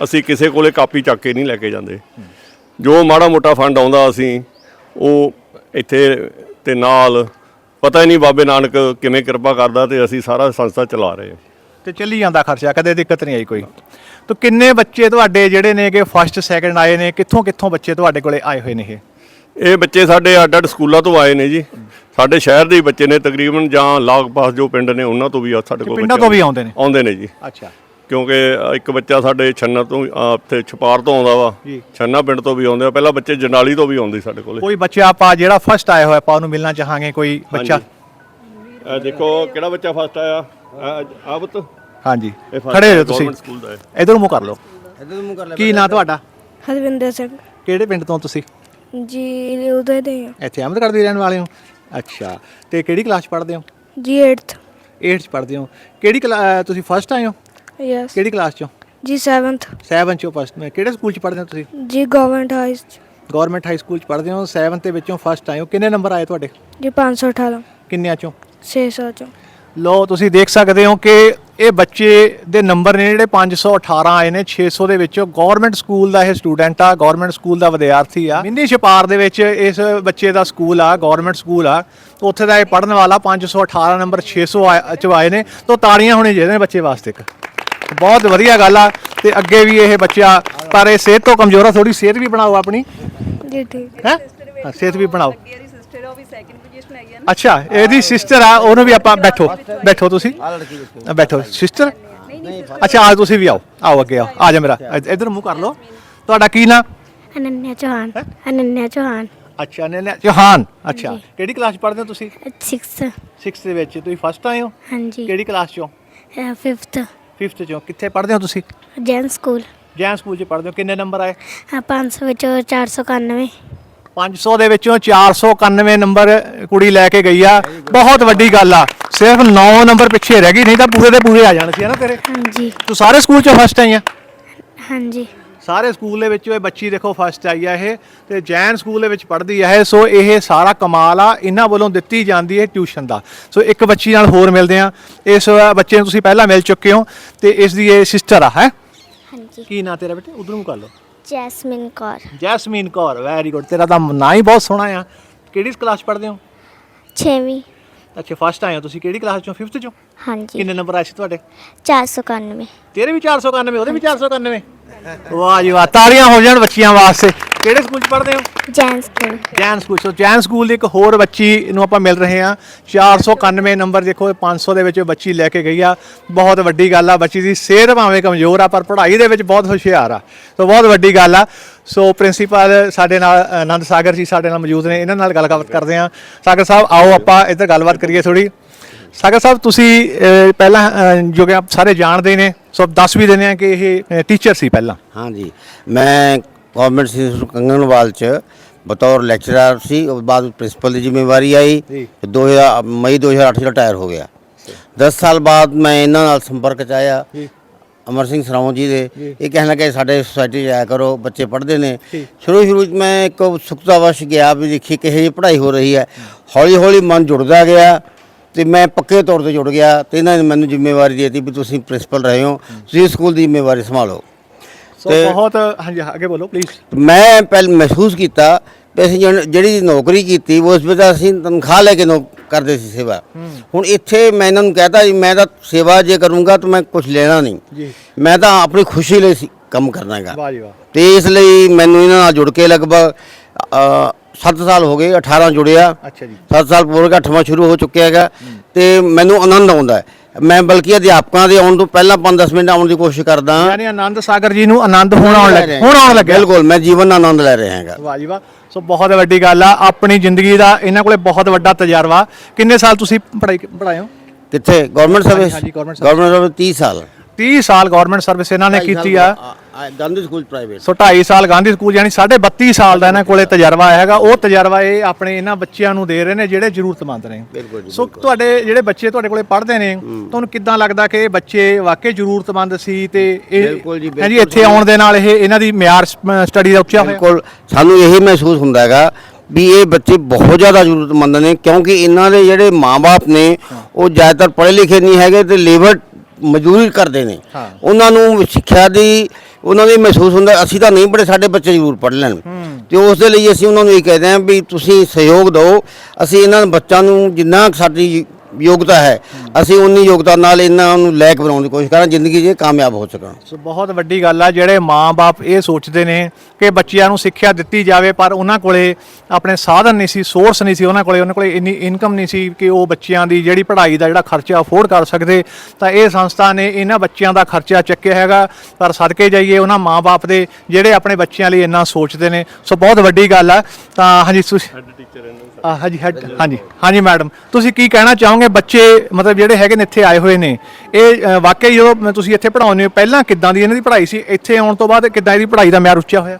ਅਸੀਂ ਕਿਸੇ ਕੋਲੇ ਕਾਪੀ ਚੱਕ ਕੇ ਨਹੀਂ ਲੈ ਕੇ ਜਾਂਦੇ। ਜੋ ਮਾੜਾ ਮੋਟਾ ਫੰਡ ਆਉਂਦਾ ਅਸੀਂ ਉਹ ਇੱਥੇ ਤੇ ਨਾਲ ਪਤਾ ਹੀ ਨਹੀਂ ਬਾਬੇ ਨਾਨਕ ਕਿਵੇਂ ਕਿਰਪਾ ਕਰਦਾ ਤੇ ਅਸੀਂ ਸਾਰਾ ਸੰਸਥਾ ਚਲਾ ਰਹੇ ਹਾਂ। ਤੇ ਚੱਲੀ ਜਾਂਦਾ ਖਰਚਾ ਕਦੇ ਦਿੱਕਤ ਨਹੀਂ ਆਈ ਕੋਈ। ਤਾਂ ਕਿੰਨੇ ਬੱਚੇ ਤੁਹਾਡੇ ਜਿਹੜੇ ਨੇ ਕਿ ਫਸਟ ਸੈਕੰਡ ਆਏ ਨੇ ਕਿੱਥੋਂ ਕਿੱਥੋਂ ਬੱਚੇ ਤੁਹਾਡੇ ਕੋਲੇ ਆਏ ਹੋਏ ਨੇ ਇਹ? ਇਹ ਬੱਚੇ ਸਾਡੇ ਅੱਡ ਅੱਡ ਸਕੂਲਾਂ ਤੋਂ ਆਏ ਨੇ ਜੀ। ਸਾਡੇ ਸ਼ਹਿਰ ਦੇ ਹੀ ਬੱਚੇ ਨੇ ਤਕਰੀਬਨ ਜਾਂ ਲਾਗ-ਪਾਸ ਜੋ ਪਿੰਡ ਨੇ ਉਹਨਾਂ ਤੋਂ ਵੀ ਆ ਸਾਡੇ ਕੋਲ ਪਿੰਡਾਂ ਤੋਂ ਵੀ ਆਉਂਦੇ ਨੇ? ਆਉਂਦੇ ਨੇ ਜੀ। ਅੱਛਾ। ਕਿਉਂਕਿ ਇੱਕ ਬੱਚਾ ਸਾਡੇ ਛੰਨਾ ਤੋਂ ਇੱਥੇ ਛਪਾਰ ਤੋਂ ਆਉਂਦਾ ਵਾ। ਛੰਨਾ ਪਿੰਡ ਤੋਂ ਵੀ ਆਉਂਦੇ ਆ। ਪਹਿਲਾਂ ਬੱਚੇ ਜੰਡਾਲੀ ਤੋਂ ਵੀ ਆਉਂਦੇ ਸਾਡੇ ਕੋਲੇ। ਕੋਈ ਬੱਚਾ ਆਪਾਂ ਜਿਹੜਾ ਫਸਟ ਆਇਆ ਹੋਇਆ ਆਪਾਂ ਉਹਨੂੰ ਮਿਲਣਾ ਚਾਹਾਂਗੇ ਕੋਈ ਬੱਚਾ? ਇਹ ਦੇਖੋ ਕਿਹੜਾ ਬੱਚਾ ਫਸਟ ਆਇਆ? ਆ ਬਤ ਹਾਂਜੀ। ਇਹ first ਖੜੇ ਹੋ ਆਇਆ, ਤੁਸੀਂ। government ਸਕੂਲ ਦਾ ਹੈ। ਇਧਰ ਮੂੰਹ ਕਰ ਲਓ। ਇਧਰ ਮੂੰਹ ਕਰ ਲੈ ਕੀ ਨਾਂ ਤੁਹਾਡਾ? ਹਰਵਿੰਦਰ ਸਿੰਘ। ਕਿਹੜੇ ਪਿੰਡ ਤੋਂ ਤੁਸੀਂ? ਜੀ ਉਹਦੇ ਦੇ ਆ। ਇੱਥੇ ਅਹਿਮਦਗੜ੍ਹ ਦੇ ਰਹਿਣ ਵਾਲੇ ਹੋ? ਅੱਛਾ। ਤੇ ਕਿਹੜੀ ਕਲਾਸ ਪੜ੍ਹਦੇ ਹੋ? ਜੀ 8th 8th 'ਚ ਪੜ੍ਹਦੇ ਹੋ। ਕਿਹੜੀ ਕਲਾ- ਤੁਸੀਂ ਫਸਟ ਆਏ ਹੋ? ਯੈਸ ਕਿਹੜੀ ਕਲਾਸ 'ਚੋਂ? ਜੀ 7th 7 'ਚੋਂ ਫਸਟ ਕਿਹੜੇ ਸਕੂਲ 'ਚ ਪੜ੍ਹਦੇ ਹੋ ਤੁਸੀਂ? ਜੀ government high government high school 'ਚ ਪੜ੍ਹਦੇ ਹੋ। 7 ਦੇ ਵਿੱਚੋਂ ਫਸਟ ਆਏ ਹੋ। ਕਿੰਨੇ ਨੰਬਰ ਆਏ ਤੁਹਾਡੇ? ਜੀ 518 ਕਿੰਨਿਆਂ 'ਚੋਂ? 600 ਚੋਂ। ਲੋ ਤੁਸੀਂ ਦੇਖ ਸਕਦੇ ਹੋ ਕਿ ਇਹ ਬੱਚੇ ਦੇ ਨੰਬਰ ਨੇ ਜਿਹੜੇ 518 ਆਏ ਨੇ 600 ਦੇ ਵਿੱਚੋਂ। ਗਵਰਨਮੈਂਟ ਸਕੂਲ ਦਾ ਇਹ ਸਟੂਡੈਂਟ ਆ ਗਵਰਨਮੈਂਟ ਸਕੂਲ ਦਾ ਵਿਦਿਆਰਥੀ ਆ। ਮਿੰਨੀ ਛਪਾਰ ਦੇ ਵਿੱਚ ਇਸ ਬੱਚੇ ਦਾ ਸਕੂਲ ਆ ਗਵਰਨਮੈਂਟ ਸਕੂਲ ਆ। ਉੱਥੇ ਦਾ ਇਹ ਪੜਨ ਵਾਲਾ 518 ਨੰਬਰ 600 ਆਏ- ਚ ਆਏ ਨੇ। ਤਾਂ ਤਾੜੀਆਂ ਹੋਣੀ ਚਾਹੀਦੀਆਂ ਨੇ ਬੱਚੇ ਵਾਸਤੇ ਇੱਕ। ਬਹੁਤ ਵਧੀਆ ਗੱਲ ਆ। ਤੇ ਅੱਗੇ ਵੀ ਇਹ ਬੱਚਾ ਪਰ ਇਹ ਸਿਹਤ ਤੋਂ ਕਮਜ਼ੋਰ ਆ ਥੋੜੀ ਸਿਹਤ ਵੀ ਬਣਾਓ ਆਪਣੀ। ਜੀ ਠੀਕ ਹੈ ਸਿਹਤ ਵੀ ਬਣਾਓ। ਉਹ ਵੀ ਸੈਕਿੰਡ ਪੋਜੀਸ਼ਨ ਅੱਛਾ ਇਹਦੀ ਸਿਸਟਰ ਆ ਉਹਨੂੰ ਵੀ ਆਪਾਂ ਬੈਠੋ ਬੈਠੋ ਤੁਸੀਂ। ਆ ਬੈਠੋ ਸਿਸਟਰ ਅੱਛਾ ਆ ਤੁਸੀਂ ਵੀ ਆਓ ਆਓ ਅੱਗੇ ਆਓ ਆ ਜਾ ਮੇਰਾ ਇ- ਇੱਧਰ ਮੂੰਹ ਕਰ ਲਓ। ਤੁਹਾਡਾ ਕੀ ਨਾਂ? ਅਨੰਨਿਆ ਚੌਹਾਨ ਅਨੰਨਿਆ ਚੌਹਾਨ। ਅੱਛਾ ਨੇ ਨੇ ਚੌਹਾਨ ਅੱਛਾ। ਕਿਹੜੀ ਕਲਾਸ ਪੜ੍ਹਦੇ ਹੋ ਤੁਸੀਂ? 6th 6th ਦੇ ਵਿੱਚ ਤੁਸੀਂ ਫਸਟ ਆਏ ਹੋ? ਹਾਂਜੀ। ਕਿਹੜੀ ਕਲਾਸ ਚੋਂ? 5th 5th ਚੋਂ ਕਿੱਥੇ ਪੜ੍ਹਦੇ ਹੋ ਤੁਸੀਂ? ਜੈਨ ਸਕੂਲ। ਜੈਨ ਸਕੂਲ 'ਚ ਪੜ੍ਹਦੇ ਹੋ ਕਿੰਨੇ ਨੰਬਰ ਆਏ? 500 ਵਿੱਚੋਂ 491 500 ਦੇ ਵਿੱਚੋਂ 491 ਨੰਬਰ ਕੁੜੀ ਲੈ ਕੇ ਗਈ ਆ। ਬਹੁਤ ਵੱਡੀ ਗੱਲ ਆ। ਸਿਰਫ 9 ਨੰਬਰ ਪਿੱਛੇ ਰਹਿ ਗਈ ਨਹੀਂ ਤਾਂ ਪੂਰੇ ਦੇ ਪੂਰੇ ਆ ਜਾਣੇ ਸੀ ਨਾ ਤੇਰੇ? ਹਾਂਜੀ। ਤੂੰ ਸਾਰੇ ਸਕੂਲ 'ਚੋਂ ਫਸਟ ਆਈ ਆ? ਹਾਂਜੀ। ਸਾਰੇ ਸਕੂਲ ਦੇ ਵਿੱਚੋਂ ਇਹ ਬੱਚੀ ਦੇਖੋ ਫਸਟ ਆਈ ਆ ਇਹ ਤੇ ਜੈਨ ਸਕੂਲ ਦੇ ਵਿੱਚ ਪੜ੍ਹਦੀ ਆ ਇਹ ਸੋ ਇਹ ਸਾਰਾ ਕਮਾਲ ਆ ਇਹਨਾਂ ਵੱਲੋਂ ਦਿੱਤੀ ਜਾਂਦੀ ਹੈ ਟਿਊਸ਼ਨ ਦਾ। ਸੋ ਇੱਕ ਬੱਚੀ ਨਾਲ ਹੋਰ ਮਿਲਦੇ ਆ। ਇਸ ਬੱਚੇ ਨੂੰ ਤੁਸੀਂ ਪਹਿਲਾਂ ਮਿਲ ਚੁੱਕੇ ਹੋ ਤੇ ਇਸ ਦੀ ਇਹ ਸਿਸਟਰ ਆ ਹੈ? ਹਾਂਜੀ। ਕੀ ਨਾਂ ਤੇਰਾ ਬੇਟੇ? ਉਧਰ ਕਰ ਲਓ। Jasmine Kaur. Jasmine Kaur very good ਤੇਰਾ ਤਾਂ ਨਾਂ ਹੀ ਬਹੁਤ ਸੋਹਣਾ ਆ। ਕਿਹੜੀ ਕਲਾਸ ਪੜ੍ਹਦੇ ਹੋ? 6ਵੀਂ ਅੱਛਾ ਫਸਟ ਆਏ ਹੋ ਤੁਸੀਂ। ਕਿਹੜੀ ਕਲਾਸ ਚੋਂ? 5th ਚੋਂ? ਹਾਂਜੀ। ਕਿੰਨੇ ਨੰਬਰ ਆਏ ਸੀ ਤੁਹਾਡੇ? 491 ਤੇਰੇ ਵੀ 491 ਉਹਦੇ ਵੀ 491 ਵਾਹ ਜੀ ਵਾਹ ਤਾੜੀਆਂ ਹੋ ਜਾਣ ਬੱਚੀਆਂ ਵਾਸਤੇ। ਕਿਹੜੇ ਸਕੂਲ 'ਚ ਪੜ੍ਹਦੇ ਹੋ? Jain school. Jain school so Jain school ਦੀ ਇੱਕ ਹੋਰ ਬੱਚੀ ਨੂੰ ਆਪਾਂ ਮਿਲ ਰਹੇ ਹਾਂ। 491 ਨੰਬਰ ਦੇਖੋ 500 ਦੇ ਵਿੱਚ ਬੱਚੀ ਲੈ ਕੇ ਗਈ ਆ। ਬਹੁਤ ਵੱਡੀ ਗੱਲ ਆ ਬੱਚੀ ਦੀ ਸਿਹਤ ਭਾਵੇਂ ਕਮਜ਼ੋਰ ਆ ਪਰ ਪੜ੍ਹਾਈ ਦੇ ਵਿੱਚ ਬਹੁਤ ਹੁਸ਼ਿਆਰ ਆ। ਸੋ ਬਹੁਤ ਵੱਡੀ ਗੱਲ ਆ। ਸੋ ਪ੍ਰਿੰਸੀਪਲ ਸਾਡੇ ਨਾਲ ਆਨੰਦ ਸਾਗਰ ਜੀ ਸਾਡੇ ਨਾਲ ਮੌਜੂਦ ਨੇ। ਇਹਨਾਂ ਨਾਲ ਗੱਲਬਾਤ ਕਰਦੇ ਹਾਂ। ਸਾਗਰ ਸਾਹਿਬ ਆਓ ਆਪਾਂ ਇੱਧਰ ਗੱਲਬਾਤ ਕਰੀਏ ਥੋੜੀ ਸਾਗਰ ਸਾਹਿਬ ਤੁਸੀਂ ਪਹਿਲਾਂ ਜੋ ਕਿ ਆਪ ਸਾਰੇ ਜਾਣਦੇ ਨੇ ਸਭ ਦੱਸ ਵੀ ਦਿੰਦੇ ਆ ਕਿ ਇਹ ਟੀਚਰ ਸੀ ਪਹਿਲਾਂ। ਹਾਂਜੀ। ਮੈਂ ਗਵਰਨਮੈਂਟ ਸਕੂਲ ਕੰਗਨਵਾਲ ਚ ਬਤੌਰ ਲੈਕਚਰਰ ਸੀ ਉਸ ਬਾਅਦ ਪ੍ਰਿੰਸੀਪਲ ਦੀ ਜ਼ਿੰਮੇਵਾਰੀ ਆਈ 2000 ਮਈ 2008 ਚ ਰਿਟਾਇਰ ਹੋ ਗਿਆ। 10 ਸਾਲ ਬਾਅਦ ਮੈਂ ਇਹਨਾਂ ਨਾਲ ਸੰਪਰਕ ਚ ਆਇਆ ਅਮਰ ਸਿੰਘ ਸਰਾਉਂ ਜੀ ਦੇ। ਇਹ ਕਹਿਣ ਲੱਗੇ ਸਾਡੇ ਸੋਸਾਇਟੀ ਜਾਇਆ ਕਰੋ ਬੱਚੇ ਪੜ੍ਹਦੇ ਨੇ। ਸ਼ੁਰੂ ਸ਼ੁਰੂ ਵਿੱਚ ਮੈਂ ਇੱਕ ਸੁਖਤਾਵਸ਼ ਗਿਆ ਵੀ ਦੇਖੀ ਕਿਹੇ ਜੀ ਪੜ੍ਹਾਈ ਹੋ ਰਹੀ ਹੈ। ਹੌਲੀ ਹੌਲੀ ਮਨ ਜੁੜਦਾ ਗਿਆ। ਤੇ ਮੈਂ ਪੱਕੇ ਤੌਰ ਤੇ ਜੁੜ ਗਿਆ ਤੇ ਇਹਨਾਂ ਨੇ ਮੈਨੂੰ ਜ਼ਿੰਮੇਵਾਰੀ ਦੇ ਦਿੱਤੀ ਵੀ ਤੁਸੀਂ ਪ੍ਰਿੰਸੀਪਲ ਰਹੇ ਹੋ ਤੁਸੀਂ ਸਕੂਲ ਦੀ ਜ਼ਿੰਮੇਵਾਰੀ ਸੰਭਾਲੋ। ਸੋ ਬਹੁਤ ਹਾਂਜੀ ਅੱਗੇ ਬੋਲੋ ਪਲੀਜ਼ ਮੈਂ ਪਹਿਲ ਮਹਿਸੂਸ ਕੀਤਾ ਵੀ ਅਸੀਂ ਜਣ- ਜਿਹੜੀ ਨੌਕਰੀ ਕੀਤੀ ਉਸ ਵਿੱਚ ਅਸੀਂ ਤਨਖਾਹ ਲੈ ਕੇ ਨੌ ਕਰਦੇ ਸੀ ਸੇਵਾ। ਹੁਣ ਇੱਥੇ ਮੈਂ ਇਹਨਾਂ ਨੂੰ ਕਹਤਾ ਜੀ ਮੈਂ ਤਾਂ ਸੇਵਾ ਜੇ ਕਰੂੰਗਾ ਤਾਂ ਮੈਂ ਕੁਝ ਲੈਣਾ ਨਹੀਂ। ਜੀ। ਮੈਂ ਤਾਂ ਆਪਣੀ ਖੁਸ਼ੀ ਲਈ ਸੀ- ਕੰਮ ਕਰਨਾ ਹੈਗਾ। ਵਾਹ ਜੀ ਵਾਹ। ਤੇ ਇਸ ਲਈ ਮੈਨੂੰ ਇਹਨਾਂ ਨਾਲ ਜੁੜ ਕੇ ਲਗਭਗ 7 ਸਾਲ ਹੋ ਗਏ 18 ਜੁੜਿਆ। ਅੱਛਾ ਜੀ। 7 ਸਾਲ ਪੂਰੇ 8ਵਾਂ ਸ਼ੁਰੂ ਹੋ ਚੁੱਕਿਆ ਹੈਗਾ। ਤੇ ਮੈਨੂੰ ਆਨੰਦ ਆਉਂਦਾ ਹੈ। ਮੈਂ ਬਲਕਿ ਅਧਿਆਪਕਾਂ ਦੇ ਆਉਣ ਤੋਂ ਪਹਿਲਾਂ 5-10 ਮਿੰਟ ਆਉਣ ਦੀ ਕੋਸ਼ਿਸ਼ ਕਰਦਾ ਯਾਨੀ ਆਨੰਦ ਸਾਗਰ ਜੀ ਨੂੰ ਆਨੰਦ ਹੁਣ ਆਉਣ ਲੱਗ ਹੁਣ ਆਉਣ ਲੱਗਿਆ। ਬਿਲਕੁਲ ਮੈਂ ਜੀਵਨ ਦਾ ਆਨੰਦ ਲੈ ਰਿਹਾ ਹੈਗਾ। ਵਾਹ ਜੀ ਵਾਹ। ਸੋ ਬਹੁਤ ਵੱਡੀ ਗੱਲ ਆ। ਆਪਣੀ ਜ਼ਿੰਦਗੀ ਦਾ ਇਹਨਾਂ ਕੋਲੇ ਬਹੁਤ ਵੱਡਾ ਤਜਰਬਾ। ਕਿੰਨੇ ਸਾਲ ਤੁਸੀਂ ਪੜ੍ਹਾਈ ਪੜ੍ਹਾਏ ਹੋ? ਕਿੱਥੇ? Government service? ਹਾਂਜੀ, ਗਵਰਨਮੈਂਟ ਸਰਵਿਸ। 30 ਸਾਲ। 30 ਸਾਲ ਗਵਰਨਮੈਂਟ ਸਰਵਿਸ ਇਹਨਾਂ ਨੇ ਕੀਤੀ ਆ। ਗਾਂਧੀ ਸਕੂਲ ਪ੍ਰਾਈਵੇਟ ਸੋ 2.5 ਸਾਲ ਗਾਂਧੀ ਸਕੂਲ ਯਾਨੀ 32 ਸਾਲ ਦਾ ਇਹਨਾਂ ਕੋਲੇ ਤਜਰਬਾ ਹੈਗਾ। ਉਹ ਤਜਰਬਾ ਇਹ ਆਪਣੇ ਇਹਨਾਂ ਬੱਚਿਆਂ ਨੂੰ ਦੇ ਰਹੇ ਨੇ ਜਿਹੜੇ ਜ਼ਰੂਰਤਮੰਦ ਨੇ। ਸੋ ਤੁਹਾਡੇ ਜਿਹੜੇ ਬੱਚੇ ਤੁਹਾਡੇ ਕੋਲੇ ਪੜ੍ਹਦੇ ਨੇ ਤੁਹਾਨੂੰ ਕਿੱਦਾਂ ਲੱਗਦਾ ਕਿ ਇਹ ਬੱਚੇ ਵਾਕਈ ਜ਼ਰੂਰਤਮੰਦ ਸੀ ਤੇ ਇਹ ਹਾਂਜੀ ਇੱਥੇ ਆਉਣ ਦੇ ਨਾਲ ਇਹ ਇਹਨਾਂ ਦੀ ਮਿਆਰ ਸਟੱਡੀ ਦਾ ਉੱਚਾ ਹੋਇਆ। ਬਿਲਕੁਲ। ਸਾਨੂੰ ਇਹੀ ਮਹਿਸੂਸ ਹੁੰਦਾ ਹੈਗਾ ਵੀ ਇਹ ਬੱਚੇ ਬਹੁਤ ਜ਼ਿਆਦਾ ਜ਼ਰੂਰਤਮੰਦ ਨੇ ਕਿਉਂਕਿ ਇਹਨਾਂ ਦੇ ਜਿਹੜੇ ਮਾਪੇ ਨੇ ਉਹ ਜ਼ਿਆਦਾਤਰ ਪੜ੍ਹੇ ਲਿਖੇ ਨਹੀਂ ਹੈਗੇ ਤੇ ਲੇਬਰ ਮਜ਼ਦੂਰੀ ਕਰਦੇ ਨੇ। ਹਾਂ। ਉਹਨਾਂ ਨੂੰ ਸਿੱਖਿਆ ਦੀ ਉਹਨਾਂ ਨੂੰ ਇਹ ਮਹਿਸੂਸ ਹੁੰਦਾ ਅਸੀਂ ਤਾਂ ਨਹੀਂ ਪੜ੍ਹੇ ਸਾਡੇ ਬੱਚੇ ਜ਼ਰੂਰ ਪੜ੍ਹ ਲੈਣ। ਤੇ ਉਸ ਦੇ ਲਈ ਅਸੀਂ ਉਹਨਾਂ ਨੂੰ ਇਹ ਕਹਿੰਦੇ ਹਾਂ ਵੀ ਤੁਸੀਂ ਸਹਿਯੋਗ ਦਿਓ। ਅਸੀਂ ਇਹਨਾਂ ਬੱਚਿਆਂ ਨੂੰ ਜਿੰਨਾ ਕੁ ਸਾਡੀ ਯੋਗਤਾ ਹੈ। ਅਸੀਂ ਉਨੀ ਯੋਗਤਾ ਨਾਲ ਇਹਨਾਂ ਨੂੰ ਲਾਇਕ ਬਣਾਉਣ ਦੀ ਕੋਸ਼ਿਸ਼ ਕਰਾਂ ਜ਼ਿੰਦਗੀ 'ਚ ਕਾਮਯਾਬ ਹੋ ਸਕਣ ਸੋ ਬਹੁਤ ਵੱਡੀ ਗੱਲ ਆ ਜਿਹੜੇ ਮਾਪੇ ਇਹ ਸੋਚਦੇ ਨੇ ਕਿ ਬੱਚਿਆਂ ਨੂੰ ਸਿੱਖਿਆ ਦਿੱਤੀ ਜਾਵੇ ਪਰ ਉਹਨਾਂ ਕੋਲੇ ਆਪਣੇ ਸਾਧਨ ਨਹੀਂ ਸੀ ਸੋਰਸ ਨਹੀਂ ਸੀ ਉਹਨਾਂ ਕੋਲੇ ਉਹਨਾਂ ਕੋਲੇ ਇੰਨੀ ਇਨਕਮ ਨਹੀਂ ਸੀ ਕਿ ਉਹ ਬੱਚਿਆਂ ਦੀ ਜਿਹੜੀ ਪੜ੍ਹਾਈ ਦਾ ਜਿਹੜਾ ਖਰਚਾ ਅਫੋਰਡ ਕਰ ਸਕਦੇ। ਤਾਂ ਇਹ ਸੰਸਥਾ ਨੇ ਇਹਨਾਂ ਬੱਚਿਆਂ ਦਾ ਖਰਚਾ ਚੱਕਿਆ ਹੈਗਾ ਪਰ ਸਦਕੇ ਜਾਈਏ ਉਹਨਾਂ ਮਾਪੇ ਦੇ ਜਿਹੜੇ ਆਪਣੇ ਬੱਚਿਆਂ ਲਈ ਇੰਨਾ ਸੋਚਦੇ ਨੇ। ਸੋ ਬਹੁਤ ਵੱਡੀ ਗੱਲ ਆ। ਤਾਂ ਹਾਂਜੀ ਤੁਸੀਂ ਆ ਹਾਂਜੀ ਹੈਡ ਹਾਂਜੀ ਹਾਂਜੀ ਮੈਡਮ। ਤੁਸੀਂ ਕੀ ਕਹਿਣਾ ਚਾਹੋਗੇ? ਬੱਚੇ ਮਤਲਬ ਜਿਹੜੇ ਹੈਗੇ ਨੇ ਇੱਥੇ ਆਏ ਹੋਏ ਨੇ ਇਹ ਅ, ਵਾਕਈ ਜਦੋਂ ਤੁਸੀਂ ਇੱਥੇ ਪੜਾਉਂਦੇ ਹੋ ਪਹਿਲਾਂ ਕਿੱਦਾਂ ਦੀ ਇਹਨਾਂ ਦੀ ਪੜ੍ਹਾਈ ਸੀ? ਇੱਥੇ ਆਉਣ ਤੋਂ ਬਾਅਦ ਕਿੱਦਾਂ ਇਹਦੀ ਪੜ੍ਹਾਈ ਦਾ ਮਿਆਰ ਉੱਚਾ ਹੋਇਆ?